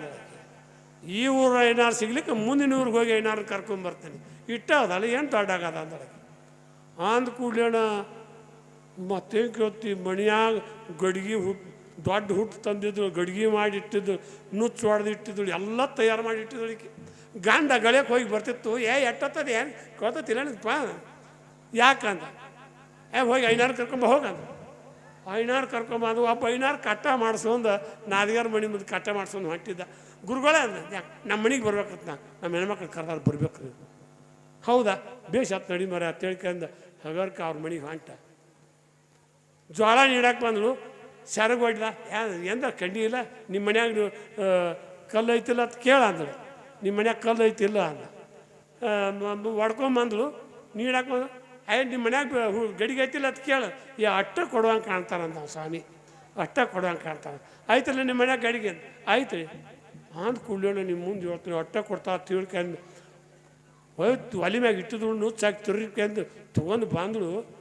ಈ ಊರು ಏನಾರು ಸಿಗ್ಲಿಕ್ಕೆ ಮುಂದಿನ ಊರಿಗೆ ಹೋಗಿ ಏನಾರು ಕರ್ಕೊಂಬರ್ತೀನಿ ಇಟ್ಟ ಅದಲ್ಲ ಏನು ದೊಡ್ಡ ಆಗದ ಅಂದ್ರೆ ಅಂದ ಕೂಡ್ಲೇಣ ಮತ್ತೇನು ಕೇಳ್ತಿ, ಮಣಿಯಾಗ ಗಡ್ಗಿ ಹುಟ್, ದೊಡ್ಡ ಹುಟ್ಟು ತಂದಿದ್ರು, ಗಡ್ಗಿ ಮಾಡಿ ಇಟ್ಟಿದ್ದು ನುಚ್ಚು ಹೊಡೆದು ಇಟ್ಟಿದ್ರು ಎಲ್ಲ ತಯಾರು ಮಾಡಿ ಇಟ್ಟಿದ್ರು ಈಕೆ. ಗಂಡ ಗಳಕ್ಕೆ ಹೋಗಿ ಬರ್ತಿತ್ತು, ಏ, ಎಟ್ಟತ್ತದ ಏನು? ಕೇಳ್ತತಿಲ್ಲ ನನಗಪ್ಪ ಯಾಕಂದ? ಏ, ಹೋಗಿ ಐನಾರು ಕರ್ಕೊಂಬ, ಹೋಗಂದ. ಐನಾರು ಕರ್ಕೊಂಬಂದು ಒಬ್ಬ ಐನಾರು ಕಟ್ಟ ಮಾಡಿಸ್ಕೊಂಡು, ನಾದಿಗಾರ ಮಣಿ ಮುಂದೆ ಕಟ್ಟ ಮಾಡಿಸ್ಕೊಂಡು ಹೊಂಟಿದ್ದ. ಗುರುಗಳೇ ಅಂದ ಯಾಕೆ ನಮ್ಮ ಮನೆಗೆ ಬರ್ಬೇಕಂತ ನಾ ನಮ್ಮ ಹೆಣ್ಮಕ್ಳು ಕರ್ದಾರ ಬರ್ಬೇಕು ಹೌದಾ? ಬೇಷ್ ನಡಿ ಮರ ಅಂತ ಹೇಳ್ಕಂದ, ಹಗರ್ಕ ಅವ್ರ ಮನೆಗೆ ಹೊಂಟ. ಜೋಳ ನೀಡಕ್ಕೆ ಬಂದಳು. ಸೆರಗು ಹೊಡ್ದ. ಯಾ, ಎಂದ ಕಂಡಿಲ್ಲ ನಿಮ್ಮ ಮನ್ಯಾಗ ಕಲ್ಲು ಐತಿಲ್ಲ ಅಂತ ಕೇಳ ಅಂದಳು. ನಿಮ್ಮ ಮನ್ಯಾಗ ಕಲ್ಲು ಐತಿಲ್ಲ ಅಂದ. ಹೊಡ್ಕೊಂಬಂದಳು ನೀಡಕ್ಕೆ ಬಂದ ಅಯ್ಯ ನಿಮ್ಮ ಮನ್ಯಾಗ ಹು- ಗಡಿಗೆ ಐತಿಲ್ಲ ಅಂತ ಕೇಳು. ಈ ಅಟ್ಟ ಕೊಡುವಂಗೆ ಕಾಣ್ತಾರಂದ ಸ್ವಾಮಿ. ಅಟ್ಟ ಕೊಡುವಂಗೆ ಕಾಣ್ತಾನೆ ಆಯ್ತಲ್ಲ ನಿಮ್ಮ ಮನ್ಯಾಗ ಗಡಿಗೆ ಆಯ್ತು ರೀ ಅಂದ್ ಕುಳ್ಳೇಳು ನಿಮ್ಮ ಮುಂದೆ ಹೇಳ್ತೀನಿ ಅಟ್ಟ ಕೊಡ್ತಾ ತಿಳ್ಕೊಂಡು ಹೋಯ್ತು ಒಲಿ ಮ್ಯಾಗ ಇಟ್ಟಿದ್ರು ನುಚ್ಚಾಕಿ ತಿರ್ಕೊಂಡು ತೊಗೊಂಡು ಬಂದಳು.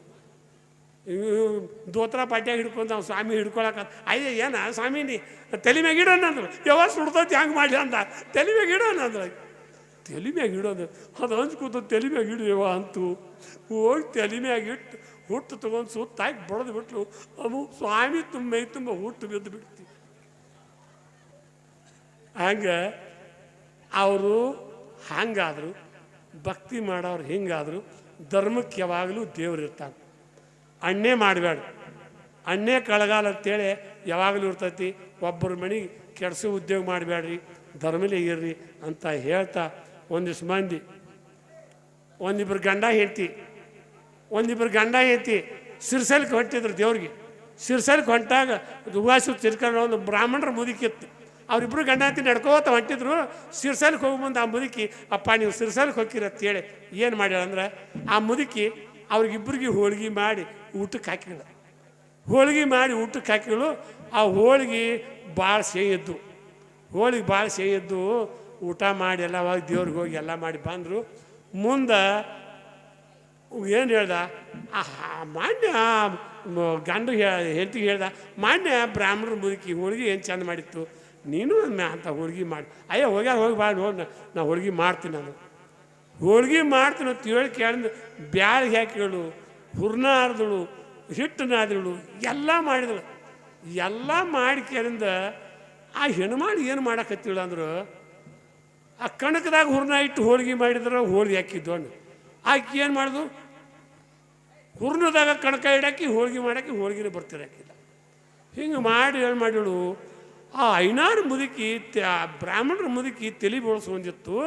ದೋತ್ರ ಪಾಟ್ಯಾಗ ಹಿಡ್ಕೊಂಡು ನಾವು ಸ್ವಾಮಿ ಹಿಡ್ಕೊಳಕ ಅಯ್ಯ, ಏನ ಸ್ವಾಮಿ ನೀ? ತಲೆ ಮ್ಯಾಗ ಇಡೋಣ ಅಂದ್ರು. ಯಾವಾಗ ಸುಡ್ತೈತಿ ಹ್ಯಾಂಗೆ ಮಾಡಲಿ ಅಂತ ತಲೆ ಮ್ಯಾಗ ಇಡೋಣ ಅಂದ್ರೆ. ತಲೆ ಮ್ಯಾಗ ಇಡೋದು? ಅದು ಹಂಚ್ಕೂತ ತಲೆ ಮ್ಯಾಗ ಇಡುವ ಅಂತೂ. ಹೋಗಿ ತಲೆ ಮ್ಯಾಗ ಇಟ್ಟು ಹುಟ್ಟು ತೊಗೊಂಡು ಸುತ್ತಾಕಿ ಬಡದು ಬಿಟ್ಲು. ಅವು ಸ್ವಾಮಿ ತುಂಬ ಮೈ ತುಂಬ ಹುಟ್ಟು ಬಿದ್ದು ಬಿಡ್ತಿ. ಹಂಗೆ ಅವರು ಹಂಗಾದ್ರು, ಭಕ್ತಿ ಮಾಡೋರು ಹಿಂಗಾದ್ರು, ಧರ್ಮಕ್ಕೆ ಯಾವಾಗಲೂ ದೇವ್ರು ಇರ್ತಾನೆ ಅಣ್ಣೆ ಮಾಡಬೇಡ. ಅಣ್ಣೆ ಕಳಗಾಲ ಅಂತೇಳಿ ಯಾವಾಗಲೂ ಇರ್ತೈತಿ, ಒಬ್ಬರ ಮನೆಗೆ ಕೆಡಿಸ ಉದ್ಯೋಗ ಮಾಡಬೇಡ್ರಿ ಧರ್ಮಲಿ ಇರ್ರಿ ಅಂತ ಹೇಳ್ತಾ ಒಂದಿಷ್ಟು ಮಂದಿ. ಒಂದಿಬ್ಬರು ಗಂಡ ಹೆಂಡ್ತಿ ಒಂದಿಬ್ಬರು ಗಂಡ ಹೆಂಡ್ತಿ ಸಿರ್ಸಲ್ಗೆ ಹೊಂಟಿದ್ರು ದೇವ್ರಿಗೆ. ಸಿರ್ಸಲ್ಗೆ ಹೊಂಟಾಗ ದುವಾಸಿ ತಿರ್ಕೊಂಡು ಒಂದು ಬ್ರಾಹ್ಮಣರ ಮುದುಕಿತ್ತು. ಅವರಿಬ್ಬರು ಗಂಡ ಹತ್ತಿ ನಡ್ಕೋತ ಹೊಂಟಿದ್ರು ಸಿರ್ಸಲ್ಗೆ ಹೋಗಿ ಮುಂದೆ ಆ ಮುದುಕಿ, ಅಪ್ಪ, ನೀವು ಸಿರ್ಸಲ್ಗೆ ಹೋಗಿರತ್ತೇಳಿ ಏನು ಮಾಡ್ಯಾಳ ಅಂದ್ರೆ ಆ ಮುದುಕಿ ಅವ್ರಿಗಿಬ್ಬರಿಗೆ ಹೋಳಿಗೆ ಮಾಡಿ ಊಟಕ್ಕೆ ಹಾಕಿಲ್ಲ. ಹೋಳಿಗೆ ಮಾಡಿ ಊಟಕ್ಕೆ ಹಾಕಿಳು ಆ ಹೋಳಿಗೆ ಭಾಳ ಸೇಯಿದ್ದು ಹೋಳಿಗೆ ಭಾಳ ಸೇಯಿದ್ದು ಊಟ ಮಾಡಿ ಎಲ್ಲ ಹೋಗಿ ದೇವ್ರಿಗೆ ಹೋಗಿ ಎಲ್ಲ ಮಾಡಿ ಬಂದರು. ಮುಂದೆ ಏನು ಹೇಳ್ದ? ಮಾನ್ಯ ಗಂಡು ಹೆಂಡತಿಗೆ ಹೇಳ್ದ, ಮಾನ್ಯ ಬ್ರಾಹ್ಮಣರ ಮುದುಕಿ ಹೋಳಿಗೆ ಏನು ಚಂದ ಮಾಡಿತ್ತು? ನೀನು ಅಂತ ಹೋಳಿಗೆ ಮಾಡಿ, ಅಯ್ಯೋ, ಹೋಗ್ಯಾರ, ಹೋಗಿ ಬಾ ಹೋಗಿ ನಾ ಹೋಳಿಗೆ ಮಾಡ್ತೀನಿ ನಾನು. ಹೋಳಿಗೆ ಮಾಡ್ತೀನಿ ಅಂತ ಹೇಳಿ ಕೇಳಿದ ಬ್ಯಾಳಿಗೆ ಹಾಕಿಗಳು ಹೂರ್ಣ ಹಿಟ್ಟನಾದಳು ಎಲ್ಲ ಮಾಡಿದಳು. ಎಲ್ಲ ಮಾಡಿ ಕೇಳಿಂದ ಆ ಹೆಣ್ಮಾಡಿ ಏನು ಮಾಡಕತ್ತಿಳು ಅಂದ್ರೆ, ಆ ಕಣಕದಾಗ ಹುರ್ನ ಇಟ್ಟು ಹೋಳಿಗೆ ಮಾಡಿದ್ರೆ ಹೋಳಿಗೆ ಹಾಕಿದ್ದು ಅಣ್ಣ ಆಕೆ ಏನು ಮಾಡ್ದು? ಹುರ್ನದಾಗ ಕಣಕ ಇಡಾಕಿ, ಹೋಳಿಗೆ ಮಾಡಾಕಿ ಬರ್ತೀರ ಬರ್ತಿರಾಕಿಲ್ಲ ಹಿಂಗೆ ಮಾಡಿ ಏನು ಮಾಡಿಳು, ಆ ಐನಾರು ಮುದುಕಿ ಬ್ರಾಹ್ಮಣರ ಮುದುಕಿ ತಲೆ ಬೋಳ್ಸ್ಕೊಂಡಿತ್ತು.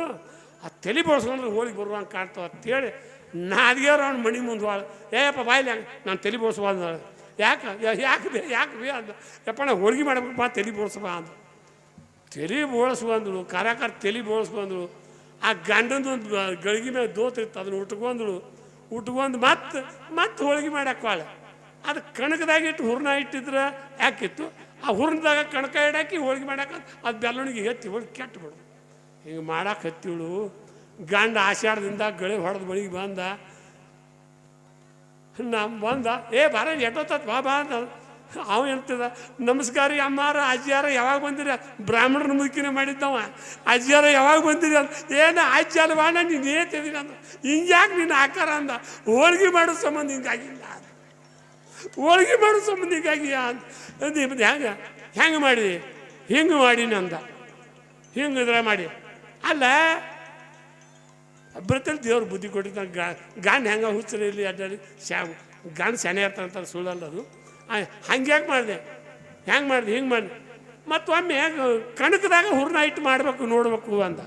ಆ ತಲೆ ಬೋಳ್ಸ್ಕೊಂಡ್ರೆ ಹೋಳಿಗೆ ಬರುವಂಗೆ ಕಾಣ್ತಾವ ಅಂತೇಳಿ ನಾದ್ಗ್ಯಾರ ಅವ್ನು ಮಣಿ ಮುಂದೆ ವಾಳ. ಏಯಪ್ಪ ಬಾಯ್ಲಿ ನಾನು ತಲೆ ಬೋಳ್ಸುವ ಯಾಕೆ? ಯಾಕೆ ಬೇ ಯಾಕೆ ಬೇ ಅಂದ ಯಪ್ಪ, ನಾ ಹೋಳ್ಗೆ ಮಾಡ್ಬೇಕು ಬಾ, ತಲೆ ಬೋಳ್ಸಬ ಅಂದ ತಲೆ ಬೋಳಿಸ್ಕೊಂಡ್ಳು ಕರಾಕರ್ ತಲೆ ಬೋಳಿಸ್ಕೊಂಡ್ಳು ಆ ಗಂಡಂದು ಒಂದು ಗಳಿಗೆ ಮೇಲೆ ದೋತಿತ್ತು ಅದನ್ನು ಉಟ್ಕೊಂಡ್ಳು ಉಟ್ಕೊಂಡು ಮತ್ತೆ ಮತ್ತೆ ಹೋಳಿಗೆ ಮಾಡಕ್ಕಾಳ ಅದು ಕಣಕದಾಗ ಇಟ್ಟು ಹುರ್ನ ಇಟ್ಟಿದ್ರೆ ಯಾಕಿತ್ತು? ಆ ಹೂರ್ಣದಾಗ ಕಣಕ ಇಡಾಕಿ ಹೋಳಿಗೆ ಮಾಡಾಕ ಅದು ಬೆಲ್ಲಣಿಗೆ ಎತ್ತಿ ಹೋಗಿ ಕೆಟ್ಟು ಬಿಡು. ಹಿಂಗೆ ಮಾಡಕ್ಕೆ ಹತ್ತಿಳು ಗಂಡ ಆಷಾಢದಿಂದ ಗಳೆ ಹೊಡೆದು ಬಳಿಗೆ ಬಂದ. ನಮ್ಮ ಬಂದ, ಏ ಬಾರ ಎಟ್ಟೋತತ್ ಬಾ ಬಾ ಅಂದ ಅವ ಹೇಳ್ತಿದ ನಮಸ್ಕಾರ ಅಮ್ಮಾರ ಅಜ್ಜಿಯಾರ ಯಾವಾಗ ಬಂದಿರ? ಬ್ರಾಹ್ಮಣರ ಮುದುಕಿನೇ ಮಾಡಿದ್ದವ. ಅಜ್ಜಿಯಾರ ಯಾವಾಗ ಬಂದಿರಿ? ಅಂತ ಏನು, ಅಜ್ಜಿ ಅಲ್ವಾ ನೀನು ಏತಿದ್ದೀನಿ ಅಂದ, ಹಿಂಗ್ಯಾಕೆ ನೀನು ಆಕಾರ? ಅಂದ, ಹೋಳ್ಗೆ ಮಾಡೋ ಸಂಬಂಧ ಹಿಂಗಾಗಿಲ್ಲ. ಹೋಳಿಗೆ ಮಾಡೋ ಸಂಬಂಧ ಹಿಂಗಾಗಿ ಅಂತ ಅಂದು ಹೆಂಗೆ ಹೆಂಗೆ ಮಾಡಿದಿ? ಹಿಂಗೆ ಮಾಡೀನಿ ಅಂದ, ಹಿಂಗೆ ಇದ್ರ ಮಾಡಿ. ಅಲ್ಲ ಬರ್ತಲ್ಲಿ ದೇವ್ರ ಬುದ್ಧಿ ಕೊಟ್ಟಿದ್ದ. ಗಾಂಡ್ ಹೆಂಗೆ ಹುಚ್ಚರಿ ಇಲ್ಲಿ ಅಡ್ಡಾಡಿ ಶ್ಯಾ, ಗಾಂಡ್ ಸೆನೆ ಸುಳ್ಳಲ್ಲ ಅದು. ಹಂಗೆ ಯಾಕೆ ಮಾಡಿದೆ? ಹೆಂಗೆ ಮಾಡಿದೆ? ಹಿಂಗೆ ಮಾಡಿ ಮತ್ತು ಒಮ್ಮೆ ಕಣಕದಾಗ ಹುರ್ನ ಇಟ್ಟು ಮಾಡಬೇಕು, ನೋಡಬೇಕು ಅಂದ.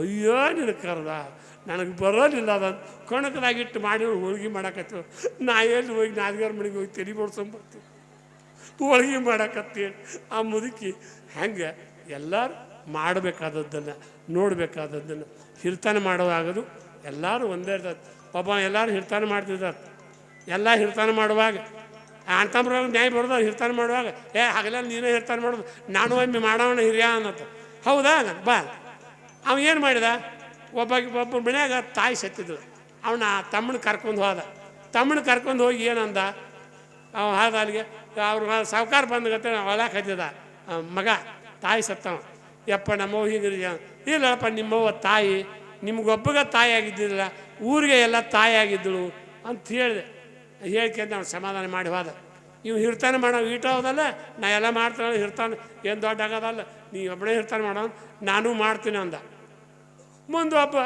ಅಯ್ಯೋ ನಿನಗೆ ಕರ್ದ. ನನಗೆ ಬರೋದಿಲ್ಲ ಅದ. ಕಣಕದಾಗ ಇಟ್ಟು ಮಾಡಿ ಹೋಳ್ಗೆ ಮಾಡಾಕತ್ತು. ನಾ ಎಲ್ಲಿ ಹೋಗಿ ನಾದ್ಗಾರ ಮನೆಗೆ ಹೋಗಿ ತೆರಿ ಬರ್ತೀನಿ ಹೋಳ್ಗೆ ಮಾಡಾಕತ್ತಿ. ಆ ಮುದುಕಿ ಹೆಂಗೆ ಎಲ್ಲರೂ ಮಾಡಬೇಕಾದದ್ದನ್ನು, ನೋಡಬೇಕಾದದ್ದನ್ನು ಹಿರ್ತಾನ ಮಾಡುವಾಗದು ಎಲ್ಲರೂ ಒಂದೇ ಇರ್ತದೆ. ಪಾಪ ಎಲ್ಲರೂ ಹಿರ್ತನ ಮಾಡ್ತಿದ್ದಾರೆ ಎಲ್ಲ ಹಿರ್ತನ ಮಾಡುವಾಗ ಅಣ್ತಂಬ್ರ ನ್ಯಾಯ ಬರೋದು ಹಿರ್ತನ ಮಾಡುವಾಗ, ಏ ಹಗಲ ನೀನೇ ಹಿರ್ತನ ಮಾಡೋದು, ನಾನು ಒಮ್ಮೆ ಮಾಡೋಣ ಹಿರಿಯ ಅನ್ನತ್ತ ಹೌದಾ ಬಾ. ಅವ ಏನು ಮಾಡಿದ? ಒಬ್ಬ ಒಬ್ಬ ಮನ್ಯಾಗ ತಾಯಿ ಸತ್ತಿದ್ರು ಅವನ ತಮ್ಮನ ಕರ್ಕೊಂಡು ಹೋದ. ತಮ್ಮನ ಕರ್ಕೊಂಡು ಹೋಗಿ ಏನಂದ? ಅವ ಹಾದ ಅಲ್ಲಿಗೆ ಅವ್ರು ಸಾವುಕಾರ ಬಂದ ಹೊಲಕ್ಕೆ ಹತ್ತಿದ ಮಗ ತಾಯಿ ಸತ್ತವ. ಯಪ್ಪ ನಮ್ಮವ್ ಹಿಂಗಿರಿ ಇಲ್ಲಪ್ಪ ನಿಮ್ಮವ್ವ ತಾಯಿ? ನಿಮಗೊಬ್ಬಗ ತಾಯಿ ಆಗಿದ್ದಿಲ್ಲ, ಊರಿಗೆ ಎಲ್ಲ ತಾಯಿ ಆಗಿದ್ದಳು ಅಂತ ಹೇಳಿದೆ. ಹೇಳ್ಕೊಂಡು ಅವ್ನು ಸಮಾಧಾನ ಮಾಡಿ ಹೋದ. ಇವು ಹಿರ್ತಾನೆ ಮಾಡೋ ಈಟ ಹೋದಲ್ಲ? ನಾ ಎಲ್ಲ ಮಾಡ್ತಾನೆ ಹಿರ್ತಾನೆ ಏನು ದೊಡ್ಡ ಆಗೋದಲ್ಲ? ನೀ ಒಬ್ಬನೇ ಹಿರ್ತಾನೆ ಮಾಡೋ, ನಾನು ಮಾಡ್ತೀನಿ ಅಂದ. ಮುಂದೆ ಒಬ್ಬ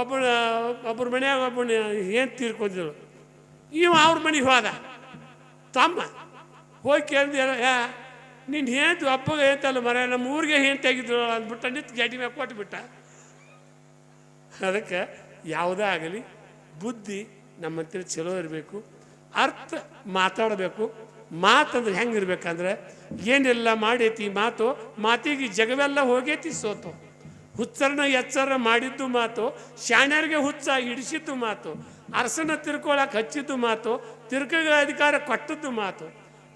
ಒಬ್ಬನ ಒಬ್ಬರ ಮನೆಯಾಗ ಒಬ್ಬನ ಏನು ತೀರ್ಕೊಂಡಿದ್ರು ಇವ ಅವ್ರ ಮನೆಗೆ ಹೋದ. ತಮ್ಮ ಹೋಗಿ ಕೇಳಿದ ಯಾ ನೀನು ಹೇಳ್ತು ಅಪ್ಪಗೆ ಹೇಳ್ತಲ್ಲ ಮರ, ನಮ್ಮ ಊರಿಗೆ ಏನು ತೆಗಿದ್ರು ಅಂದ್ಬಿಟ್ಟು ನಿಂತು ಗಡ್ಡಿ ಮೇಲೆ ಕೊಟ್ಬಿಟ್ಟ. ಅದಕ್ಕೆ ಯಾವುದೇ ಆಗಲಿ ಬುದ್ಧಿ ನಮ್ಮ ಹತ್ರ ಚಲೋ ಇರಬೇಕು, ಅರ್ಥ ಮಾತಾಡಬೇಕು, ಮಾತಂದ್ರೆ ಹೆಂಗಿರ್ಬೇಕಂದ್ರೆ ಏನೆಲ್ಲ ಮಾಡೈತಿ ಮಾತು, ಮಾತಿಗೆ ಜಗವೆಲ್ಲ ಹೋಗೈತಿ ಸೋತು. ಹುಚ್ಚರನ್ನ ಎಚ್ಚರ ಮಾಡಿದ್ದು ಮಾತು, ಶಾಣ್ಯರಿಗೆ ಹುಚ್ಚ ಹಿಡಿಸಿದ್ದು ಮಾತು ಅರಸನ ತಿರ್ಕೊಳಕ್ಕೆ ಹಚ್ಚಿದ್ದು ಮಾತು ತಿರ್ಕ ಅಧಿಕಾರ ಕೊಟ್ಟದ್ದು ಮಾತು.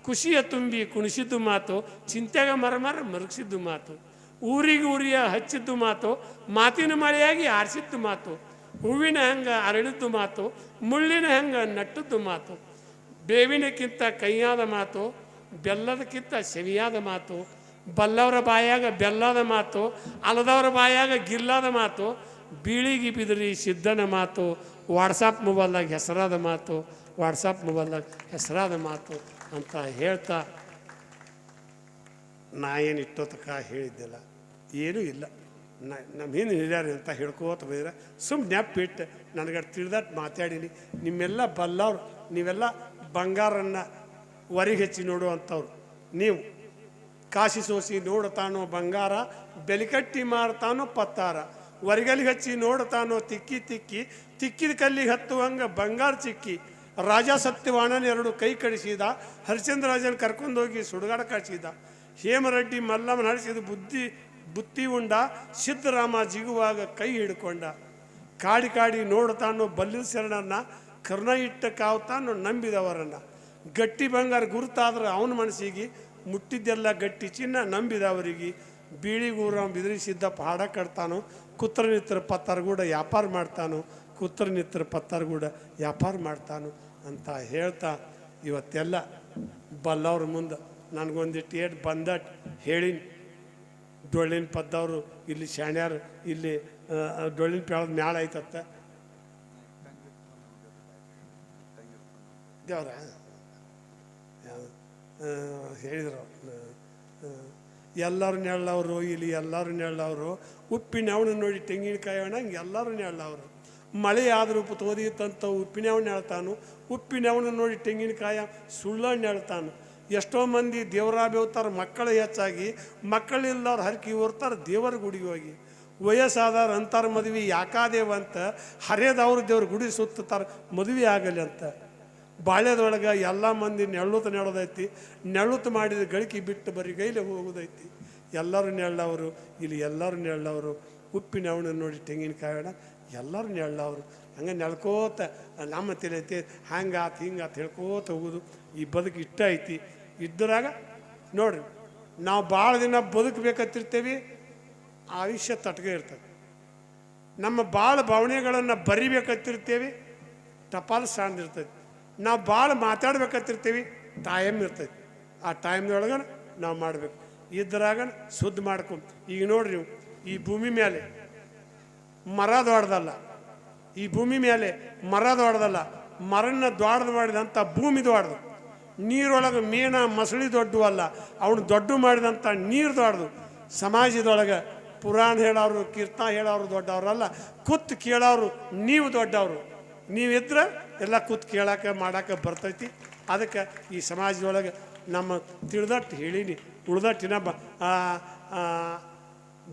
ಖುಷಿಯ ತುಂಬಿ ಕುಣಿಸಿದ್ದು ಮಾತು, ಚಿಂತೆಗೆ ಮರಮರ ಮರುಗಿಸಿದ್ದು ಮಾತು, ಊರಿಗೆ ಊರಿಯ ಹಚ್ಚಿದ್ದು ಮಾತು, ಮಾತಿನ ಮಳೆಯಾಗಿ ಆರಿಸಿದ್ದು ಮಾತು, ಹೂವಿನ ಹೆಂಗ ಅರಳಿದ್ದು ಮಾತು, ಮುಳ್ಳಿನ ಹೆಂಗ ನಟ್ಟದ್ದು ಮಾತು, ಬೇವಿನಕ್ಕಿಂತ ಕೈಯಾದ ಮಾತು, ಬೆಲ್ಲದಕ್ಕಿಂತ ಸೆವಿಯಾದ ಮಾತು, ಬಲ್ಲವರ ಬಾಯಾಗ ಬೆಲ್ಲದ ಮಾತು, ಅಲದವರ ಬಾಯಾಗ ಗಿಲ್ಲದ ಮಾತು, ಬೀಳಿಗೆ ಬಿದಿರಿ ಸಿದ್ಧನ ಮಾತು, ವಾಟ್ಸಪ್ ಮೊಬೈಲ್ದಾಗ ಹೆಸರಾದ ಮಾತು, ವಾಟ್ಸಪ್ ಮೊಬೈಲ್ದಾಗ ಹೆಸರಾದ ಮಾತು. ಅಂತ ಹೇಳ್ತಾ ನಾ ಏನು ಇಟ್ಟೋತಕ ಹೇಳಿದ್ದಿಲ್ಲ. ಏನೂ ಇಲ್ಲ. ನಮ್ಮ ಹಿಂದೆ ಹಿರಿಯರು ಅಂತ ಹೇಳ್ಕೋತ ಬಂದಿರ, ಸುಮ್ಮ ನೆಪ್ಪಿಟ್ಟು ನನಗೆ ತಿಳಿದಟ್ಟು ಮಾತಾಡೀನಿ. ನಿಮ್ಮೆಲ್ಲ ಬಲ್ಲವ್ರು, ನೀವೆಲ್ಲ ಬಂಗಾರನ್ನು ಹೊರಗೆ ಹೆಚ್ಚಿ ನೋಡುವಂಥವ್ರು. ನೀವು ಕಾಶಿ ಸೋಸಿ ನೋಡ್ತಾನೋ ಬಂಗಾರ, ಬೆಲಿಕಟ್ಟಿ ಮಾರ್ತಾನೋ ಪತ್ತಾರ. ಹೊರಗಲಿಗೆ ಹಚ್ಚಿ ನೋಡ್ತಾನೋ ತಿಕ್ಕಿ ತಿಕ್ಕಿ, ತಿಕ್ಕಿದ ಕಲ್ಲಿಗೆ ಹತ್ತುವಂಗ ಬಂಗಾರ ಚಿಕ್ಕಿ. ರಾಜ ಸತ್ಯವಾಣನ ಎರಡು ಕೈ ಕಡಿಸಿದ, ಹರಿಶ್ಚಂದ್ರರಾಜನ ಕರ್ಕೊಂಡೋಗಿ ಸುಡುಗಾಡ ಕಳಿಸಿದ ಹೇಮರೆಡ್ಡಿ ಮಲ್ಲಮ್ಮ ನಡೆಸಿದ ಬುದ್ಧಿ, ಬುತ್ತಿ ಉಂಡ, ಸಿದ್ದರಾಮ ಜಿಗುವಾಗ ಕೈ ಹಿಡ್ಕೊಂಡ. ಕಾಡಿ ಕಾಡಿ ನೋಡ್ತಾನೋ ಬಲ್ಲಿನ ಶರಣನ್ನ, ಕರ್ಣ ಇಟ್ಟ ಕಾವ್ತಾನು ನಂಬಿದವರನ್ನ. ಗಟ್ಟಿ ಬಂಗಾರ ಗುರುತಾದ್ರೆ ಅವನ ಮನಸ್ಸಿಗೆ, ಮುಟ್ಟಿದ್ದೆಲ್ಲ ಗಟ್ಟಿ ಚಿನ್ನ ನಂಬಿದವರಿಗೆ. ಬೀಳಿಗೂರ ಬಿದಿರಿಸಿದ್ದಪ್ಪ ಹಾಡ ಕಟ್ತಾನೋ ಕುತ್ರ ನಿತ್ರ ಕೂಡ ವ್ಯಾಪಾರ ಮಾಡ್ತಾನೋ ಕುತ್ರ ನಿತ್ರ ಕೂಡ ವ್ಯಾಪಾರ ಮಾಡ್ತಾನೋ. ಅಂತ ಹೇಳ್ತಾ ಇವತ್ತೆಲ್ಲ ಬಲ್ಲವ್ರ ಮುಂದೆ ನನಗೊಂದಿಟ್ಟು ಏಟ್ ಬಂದಟ್ ಹೇಳಿನ. ಡೊಳ್ಳಿನ ಪದ್ದವರು, ಇಲ್ಲಿ ಶಾಣ್ಯಾರು, ಇಲ್ಲಿ ಡೊಳ್ಳಿನ ಪೇಳದ ಮ್ಯಾಳ ಐತತ್ತ. ದೇವ್ರ ಹೇಳಿದ್ರು ಎಲ್ಲರೂ ನೆಳ್ಳವರು ಇಲ್ಲಿ ಎಲ್ಲರೂ ನೆಳ್ಳವರು ಉಪ್ಪಿನವನ ನೋಡಿ ತೆಂಗಿನಕಾಯಿ ಹಂಗೆ ಎಲ್ಲರೂ ನೆಳ್ಳವರು ಮಳೆ ಆದರೂ ತೋದಿತ್ತಂತ ಉಪ್ಪಿನವನ್ನ ಹೇಳ್ತಾನು ಉಪ್ಪಿನವನ ನೋಡಿ ತೆಂಗಿನಕಾಯ ಸುಳ್ಳಣ್ಣು ಹೇಳ್ತಾನು ಎಷ್ಟೋ ಮಂದಿ ದೇವರ ಬೆವ್ತಾರ ಮಕ್ಕಳು ಹೆಚ್ಚಾಗಿ ಮಕ್ಕಳಿಲ್ಲವ್ರು ಹರಕಿ ಹೊರ್ತಾರೆ ದೇವರ ಗುಡಿಗೆ ಹೋಗಿ. ವಯಸ್ಸಾದವ್ರು ಅಂತಾರ, ಮದುವೆ ಯಾಕಾದೇವ ಅಂತ? ಹರಿಯದವ್ರು ದೇವ್ರ ಗುಡಿ ಸುತ್ತಾರ ಮದುವೆ ಆಗಲಿ ಅಂತ. ಬಾಳ್ಯದೊಳಗೆ ಎಲ್ಲ ಮಂದಿ ನೆಳ್ಳುತ್ತ ನೆಳೋದೈತಿ ನೆಳ್ಳುತ್ತ ಮಾಡಿದ ಗಳಿಕೆ ಬಿಟ್ಟು ಬರೀ ಗೈಲೆ ಹೋಗೋದೈತಿ. ಎಲ್ಲರೂ ನೆಳ್ಳವರು ಇಲ್ಲಿ ಎಲ್ಲರೂ ನೆಳ್ಳವರು ಉಪ್ಪಿನ ಅವನ ನೋಡಿ ತೆಂಗಿನಕಾಯಿ ಎಲ್ಲರೂ ನೆಳ್ಳವರು ಹಂಗೆ ನೆಳ್ಕೋತ, ನಮ್ಮ ತಿಳಿಯೈತಿ ಹಿಂಗೆ ಹಿಂಗಾತ್ ಹೇಳ್ಕೋತ ಹೋಗೋದು. ಈ ಬದುಕು ಇಷ್ಟ ಐತಿ. ಇದ್ದರಾಗ ನೋಡ್ರಿ, ನಾವು ಭಾಳ ದಿನ ಬದುಕಬೇಕಂತಿರ್ತೇವೆ ಆಯುಷ್ಯ ತಟ್ಗೆ ಇರ್ತದೆ. ನಮ್ಮ ಭಾಳ ಭಾವನೆಗಳನ್ನು ಬರಿಬೇಕಂತಿರ್ತೇವೆ ಟಪಾಲ್ ಸ್ಟ್ಯಾಂಡ್ ಇರ್ತೈತಿ. ನಾವು ಭಾಳ ಮಾತಾಡ್ಬೇಕಂತಿರ್ತೀವಿ ಟೈಮ್ ಇರ್ತೈತಿ. ಆ ಟೈಮ್ದೊಳಗೆ ನಾವು ಮಾಡಬೇಕು. ಇದ್ರಾಗ ಶುದ್ಧ ಮಾಡ್ಕೊಂಡು ಈಗ ನೋಡ್ರಿ ಈ ಭೂಮಿ ಮೇಲೆ ಮರ ದೊಡ್ದಲ್ಲ ಈ ಭೂಮಿ ಮೇಲೆ ಮರ ದೊಡ್ದಲ್ಲ ಮರನ್ನ ದೊಡ್ಡದು ಮಾಡಿದಂಥ ಭೂಮಿ ದೊಡ್ದು ನೀರೊಳಗೆ ಮೀನ, ಮಸಳಿ ದೊಡ್ಡು ಅಲ್ಲ. ಅವನು ದೊಡ್ಡ ಮಾಡಿದಂಥ ನೀರು ದೊಡ್ದು ಸಮಾಜದೊಳಗೆ ಪುರಾಣ ಹೇಳೋರು, ಕೀರ್ತನ ಹೇಳೋರು ದೊಡ್ಡವ್ರಲ್ಲ. ಕೂತ್ ಕೇಳೋರು, ನೀವು ದೊಡ್ಡವರು. ನೀವಿದ್ರೆ ಎಲ್ಲ ಕೂತ್ ಕೇಳಕ್ಕೆ ಮಾಡಕ್ಕೆ ಬರ್ತೈತಿ. ಅದಕ್ಕೆ ಈ ಸಮಾಜದೊಳಗೆ ನಮ್ಮ ತಿಳಿದಟ್ಟು ಹೇಳೀನಿ. ಉಳ್ದಟ್ಟಿನ ಬ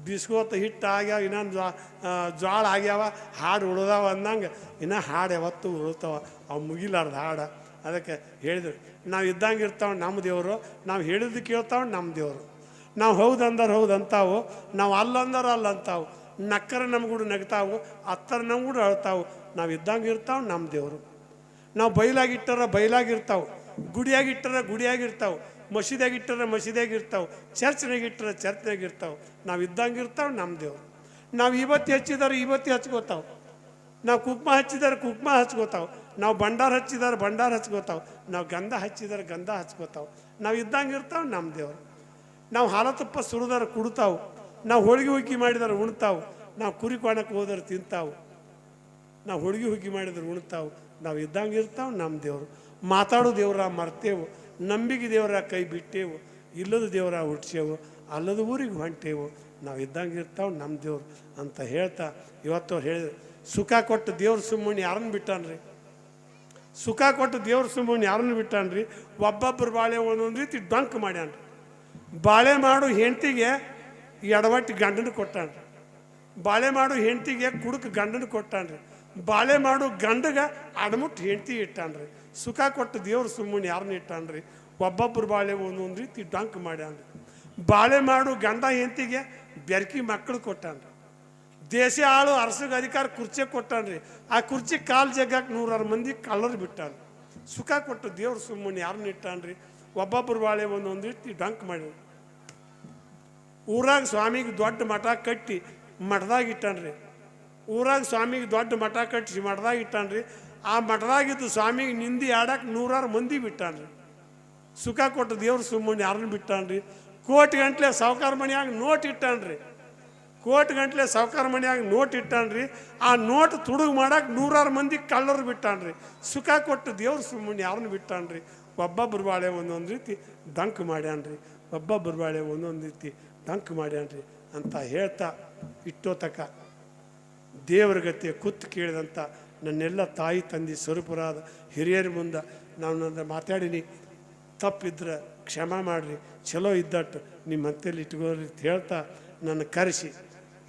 ಬಿಸ್ಕೋತ ಹಿಟ್ಟು ಆಗ್ಯಾವ ಇನ್ನೊಂದು ಜ್ವಾ ಜ್ವಾಳ ಆಗ್ಯಾವ, ಹಾಡು ಉಳ್ದಾವ ಅಂದಂಗೆ ಇನ್ನೂ ಹಾಡು ಯಾವತ್ತೂ ಉಳ್ತಾವ. ಅವು ಮುಗಿಲಾರ್ದ ಹಾಡು. ಅದಕ್ಕೆ ಹೇಳಿದ್ರು, ನಾವು ಇದ್ದಂಗೆ ಇರ್ತಾವ ನಮ್ಮ ದೇವರು, ನಾವು ಹೇಳಿದ್ದು ಕೇಳ್ತಾವ ನಮ್ಮ ದೇವರು. ನಾವು ಹೌದು ಹೌದಂತಾವು ಹೌದು ಅಂತಾವು ನಾವು ಅಲ್ಲ ಅಲ್ಲಂತಾವು. ನಕ್ಕರ ನಮ್ಗೂಡು ನಗ್ತಾವು, ಅತ್ತರ ನಮ್ಗೂಡು ಅಳ್ತಾವು. ನಾವು ಇದ್ದಂಗೆ ಇರ್ತಾವ ನಮ್ಮ ದೇವರು. ನಾವು ಬೈಲಾಗಿಟ್ಟರ ಬೈಲಾಗಿರ್ತಾವೆ ಗುಡಿಯಾಗಿಟ್ಟರ ಗುಡಿಯಾಗಿರ್ತಾವೆ ಮಸೀದಿಯಾಗಿಟ್ಟರ ಇಟ್ಟರೆ ಚರ್ಚ್ನಾಗ ಇರ್ತಾವೆ ನಾವು ಇದ್ದಂಗೆ ಇರ್ತಾವೆ ನಮ್ಮ ದೇವರು. ನಾವು ಇವತ್ತು ಹಚ್ಚಿದಾರೆ ಇವತ್ತು ಹಚ್ಕೋತಾವೆ. ನಾವು ಕುಕ್ಮ ಹಚ್ಚಿದಾರೆ ಕುಕ್ಮ ಹಚ್ಕೋತಾವೆ. ನಾವು ಭಂಡಾರ ಹಚ್ಚಿದಾರೆ ಭಂಡಾರ ಹಚ್ಕೋತಾವೆ. ನಾವು ಗಂಧ ಹಚ್ಚಿದಾರೆ ಗಂಧ ಹಚ್ಕೋತಾವೆ. ನಾವು ಇದ್ದಂಗೆ ಇರ್ತಾವೆ ನಮ್ಮ ದೇವರು. ನಾವು ಹಾಲತುಪ್ಪ ಸುರಿದಾರ ಕುಡ್ತಾವೆ. ನಾವು ಹೋಳಿಗೆ ಹುಗ್ಗಿ ಮಾಡಿದಾರೆ ಉಣ್ತಾವು. ನಾವು ಕುರಿ ಕೊಣಕ್ಕೆ ಹೋದ್ರೆ ತಿಂತಾವೆ. ನಾವು ಹುಡುಗಿ ಹುಗ್ಗಿ ಮಾಡಿದ್ರೆ ಉಣ್ತಾವೆ. ನಾವು ಇದ್ದಂಗೆ ಇರ್ತಾವೆ ನಮ್ಮ ದೇವರು. ಮಾತಾಡೋ ದೇವ್ರ ಮರ್ತೇವು. ನಂಬಿಕೆ ದೇವರ ಕೈ ಬಿಟ್ಟೇವು, ಇಲ್ಲದ ದೇವರ ಹುಟ್ಟಿಸೇವು, ಅಲ್ಲದ ಊರಿಗೆ ಹೊಂಟೇವು. ನಾವು ಇದ್ದಂಗೆ ಇರ್ತಾವೆ ನಮ್ಮ ದೇವ್ರು ಅಂತ ಹೇಳ್ತಾ ಇವತ್ತು ಅವ್ರು ಹೇಳಿದ್ರು. ಸುಖ ಕೊಟ್ಟು ದೇವ್ರ ಸುಮ್ಮನೆ ಯಾರನ್ನು ಬಿಟ್ಟಾನ್ರಿ? ಸುಖ ಕೊಟ್ಟು ದೇವ್ರ ಸುಮ್ಮನೆ ಯಾರನ್ನು ಬಿಟ್ಟಾನ್ರಿ? ಒಬ್ಬೊಬ್ಬರು ಬಾಳೆ ಒಂದೊಂದು ರೀತಿ ಡಂಕ್ ಮಾಡ್ಯಾನ್ರಿ. ಬಾಳೆ ಮಾಡು ಹೆಂಡತಿಗೆ ಎಡವಟ್ಟು ಗಂಡನ ಕೊಟ್ಟಾನ್ರಿ. ಬಾಳೆ ಮಾಡು ಹೆಂಡತಿಗೆ ಕುಡುಕು ಗಂಡನ ಕೊಟ್ಟಾನ್ರಿ. ಬಾಳೆ ಮಾಡು ಗಂಡಗ ಅಡಮುಟ್ಟು ಹೆಂಡತಿ ಇಟ್ಟಾನ್ರಿ. ಸುಖ ಕೊಟ್ಟು ದೇವ್ರ ಸುಮ್ಮನೆ ಯಾರನ್ನ ಇಟ್ಟಾನ್ರಿ? ಒಬ್ಬೊಬ್ಬರು ಬಾಳೆ ಒಂದೊಂದು ರೀತಿ ಡಂಕ್ ಮಾಡ್ಯಾನ್ರಿ. ಬಾಳೆ ಮಾಡು ಗಂಡ ಹೆಂತಿಗೆ ಬೆರ್ಕಿ ಮಕ್ಕಳು ಕೊಟ್ಟಾನ್ರಿ. ದೇಶ ಆಳು ಅರಸಗ ಅಧಿಕಾರ ಕುರ್ಚಿ ಕೊಟ್ಟಾನ್ರಿ. ಆ ಕುರ್ಚಿ ಕಾಲು ಜಗ್ಗಕ್ಕೆ ನೂರಾರು ಮಂದಿ ಕಳ್ಳರು ಬಿಟ್ಟಾನ ಸುಖ ಕೊಟ್ಟು ದೇವ್ರ ಸುಮ್ಮನೆ ಯಾರನ್ನ ಇಟ್ಟಾನ್ರಿ? ಒಬ್ಬೊಬ್ಬರು ಬಾಳೆ ಒಂದೊಂದು ರೀತಿ ಡಂಕ್ ಮಾಡಿ ಊರಾಗ ಸ್ವಾಮಿಗೆ ದೊಡ್ಡ ಮಠ ಕಟ್ಟಿ ಮಠದಾಗ ಇಟ್ಟಾನ್ರಿ. ಊರಾಗ ಸ್ವಾಮಿಗೆ ದೊಡ್ಡ ಮಠ ಕಟ್ಟಿಸಿ ಮಠದಾಗ ಇಟ್ಟಾನ್ರಿ. ಆ ಮಠದಾಗಿದ್ದು ಸ್ವಾಮಿಗೆ ನಿಂದಿ ಆಡಕ್ಕೆ ನೂರಾರು ಮಂದಿ ಬಿಟ್ಟಾನ್ರಿ. ಸುಖ ಕೊಟ್ಟು ದೇವ್ರ ಸುಮ್ಮನೆ ಯಾರನ್ನು ಬಿಟ್ಟಾನ್ರಿ. ಕೋಟಿ ಗಂಟ್ಲೆ ಸಾವುಕಾರ ಮನೆಯಾಗ ನೋಟ್ ಇಟ್ಟಾನ್ರಿ. ಕೋಟಿ ಗಂಟ್ಲೆ ಸಾವುಕಾರ ಮನೆಯಾಗ ನೋಟ್ ಇಟ್ಟಾನ್ರಿ. ಆ ನೋಟ್ ತುಡುಗು ಮಾಡಕ್ಕೆ ನೂರಾರು ಮಂದಿ ಕಳ್ಳರು ಬಿಟ್ಟಾನ್ರಿ. ಸುಖ ಕೊಟ್ಟು ದೇವ್ರ ಸುಮ್ಮನೆ ಯಾರನ್ನು ಬಿಟ್ಟಾನ್ರಿ. ಒಬ್ಬೊಬ್ಬರು ಬಾಳೆ ಒಂದೊಂದು ರೀತಿ ದಂಕ್ ಮಾಡ್ಯಾನ್ರಿ. ಒಬ್ಬೊಬ್ಬರು ಬಾಳೆ ಒಂದೊಂದು ರೀತಿ ದಂಕ್ ಮಾಡ್ಯಾನ್ರಿ ಅಂತ ಹೇಳ್ತಾ ಇಟ್ಟೋತಕ ದೇವ್ರ ಗತಿ ಕುತ್ತು ಕೇಳಿದಂಥ ನನ್ನೆಲ್ಲ ತಾಯಿ ತಂದೆ ಸ್ವರೂಪರಾದ ಹಿರಿಯರ ಮುಂದೆ ನಾನು ಮಾತಾಡೀನಿ. ತಪ್ಪಿದ್ರೆ ಕ್ಷಮ ಮಾಡಿರಿ ಚಲೋ ಇದ್ದಟ್ಟು ನಿಮ್ಮ ಹಂತಲ್ಲಿ ಇಟ್ಕೋರಿ ಅಂತ ಹೇಳ್ತಾ ನನ್ನ ಕರೆಸಿ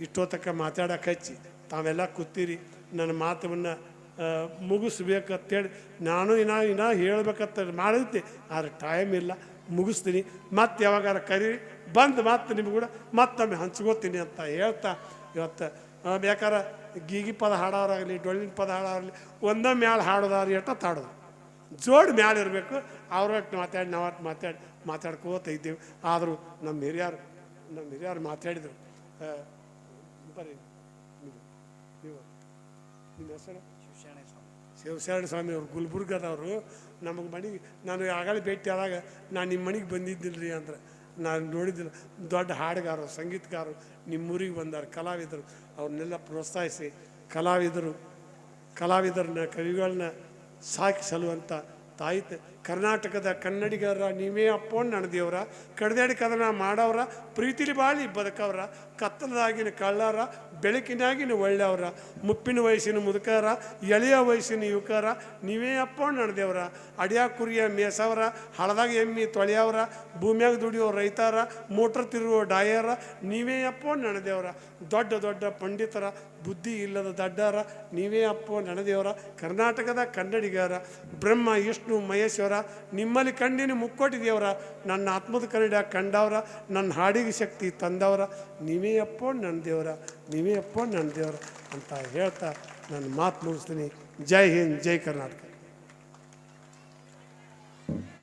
ಇಷ್ಟೋತಕ್ಕ ಮಾತಾಡಕ್ಕೆ ಹಚ್ಚಿ, ತಾವೆಲ್ಲ ಕೂತೀರಿ, ನನ್ನ ಮಾತವನ್ನು ಮುಗಿಸ್ಬೇಕಂತೇಳಿ ನಾನು ಇನ್ನೂ ಇನ್ನೂ ಹೇಳ್ಬೇಕಂತ ಮಾಡಿದ್ದೆ, ಆದರೆ ಟೈಮ್ ಇಲ್ಲ, ಮುಗಿಸ್ತೀನಿ. ಮತ್ತೆ ಯಾವಾಗಾರ ಕರೀರಿ, ಬಂದು ಮತ್ತೆ ನಿಮ್ಗೆ ಕೂಡ ಮತ್ತೊಮ್ಮೆ ಹಂಚ್ಕೋತೀನಿ ಅಂತ ಹೇಳ್ತಾ, ಇವತ್ತು ಬೇಕಾರೆ ಗೀಗಿ ಪದ ಹಾಡೋರಾಗಲಿ, ಡೊಳ್ಳಿನ ಪದ ಹಾಡೋರಾಗಲಿ, ಒಂದೇ ಮ್ಯಾಲೆ ಹಾಡೋದಾರ ಎಟ್ಟ ತಾಡೋದು ಜೋಡ್ ಮ್ಯಾಲೆ ಇರಬೇಕು. ಅವ್ರಟ್ಟು ಮಾತಾಡಿ ನಾವಟ್ಟು ಮಾತಾಡಿ, ಮಾತಾಡ್ಕೋತ ಇದ್ದೀವಿ. ಆದರೂ ನಮ್ಮ ಹಿರಿಯರು ನಮ್ಮ ಹಿರಿಯರು ಮಾತಾಡಿದರು. ಬರೀ ನೀವು ನಿಮ್ಮ ಹೆಸರು? ಶಿವಶರಣ ಸ್ವಾಮಿ ಅವರು, ಗುಲ್ಬರ್ಗದವರು. ನಮಗೆ ಮನೆಗೆ, ನಾನು ಆಗಲೇ ಭೇಟಿ ಆದಾಗ, ನಾನು ನಿಮ್ಮ ಮನೆಗೆ ಬಂದಿದ್ದಿಲ್ಲ ರೀ ಅಂದ್ರೆ. ನಾನು ನೋಡಿದ್ದಿಲ್ಲ ದೊಡ್ಡ ಹಾಡುಗಾರರು, ಸಂಗೀತಗಾರರು, ನಿಮ್ಮೂರಿಗೆ ಬಂದಾರ, ಕಲಾವಿದರು. ಅವ್ರನ್ನೆಲ್ಲ ಪ್ರೋತ್ಸಾಹಿಸಿ ಕಲಾವಿದರು, ಕಲಾವಿದರನ್ನ, ಕವಿಗಳನ್ನ ಸಾಕಿ ಸಲುವಂಥ ತಾಯಿ ಕರ್ನಾಟಕದ ಕನ್ನಡಿಗರ ನೀವೇ ಅಪ್ಪೋಣ ನಣದಿಯವ್ರ ದೇವ್ರ ಕಡ್ದಾಡಿ ಕದನ ಮಾಡವ್ರ, ಪ್ರೀತಿಲಿ ಬಾಳಿ ಬದುಕವ್ರ, ಕತ್ತಲದಾಗಿನ ಕಳ್ಳರ, ಬೆಳಕಿನಾಗಿನ ಒಳ್ಳೆಯವ್ರ ಮುಪ್ಪಿನ ವಯಸ್ಸಿನ ಮುದುಕರ, ಎಳೆಯ ವಯಸ್ಸಿನ ಯುವಕರ, ನೀವೇ ಅಪ್ಪೋಣ ನಣದೇವ್ರ ಅಡಿಯ ಕುರಿಯ ಮೇಸವ್ರ, ಹಳದಾಗ ಎಮ್ಮಿ ತೊಳೆಯವ್ರ, ಭೂಮಿಯಾಗ ದುಡಿಯೋ ರೈತರ, ಮೋಟ್ರ್ ತಿರುಗೋ ಡಾಯರ, ನೀವೇ ಅಪ್ಪೋಣ ನಣದೇವ್ರ ದೊಡ್ಡ ದೊಡ್ಡ ಪಂಡಿತರ ಬುದ್ಧಿ ಇಲ್ಲದ ದಡ್ಡರ, ನೀವೇ ಅಪ್ಪೋ ನಣದೇವ್ರ ಕರ್ನಾಟಕದ ಕನ್ನಡಿಗರ ಬ್ರಹ್ಮ, ವಿಷ್ಣು, ಮಹೇಶ್ವರ ದೇವರ, ನಿಮ್ಮಲ್ಲಿ ಕಣ್ಣಿನ ಮುಕ್ಕೊಟ್ಟಿ ದೇವರ, ನನ್ನ ಆತ್ಮದ ಕನ್ನಡ ಕಂಡವರ, ನನ್ನ ಹಾಡಿಗೆ ಶಕ್ತಿ ತಂದವರ ನಿಮೇ ಅಪ್ಪ ನನ್ನ ದೇವರ ನಿಮೇ ಅಪ್ಪ ನನ್ನ ದೇವರ ಅಂತ ಹೇಳ್ತಾ ನನ್ನ ಮಾತು ಮುಗಿಸ್ತೀನಿ. ಜೈ ಹಿಂದ್, ಜೈ ಕರ್ನಾಟಕ.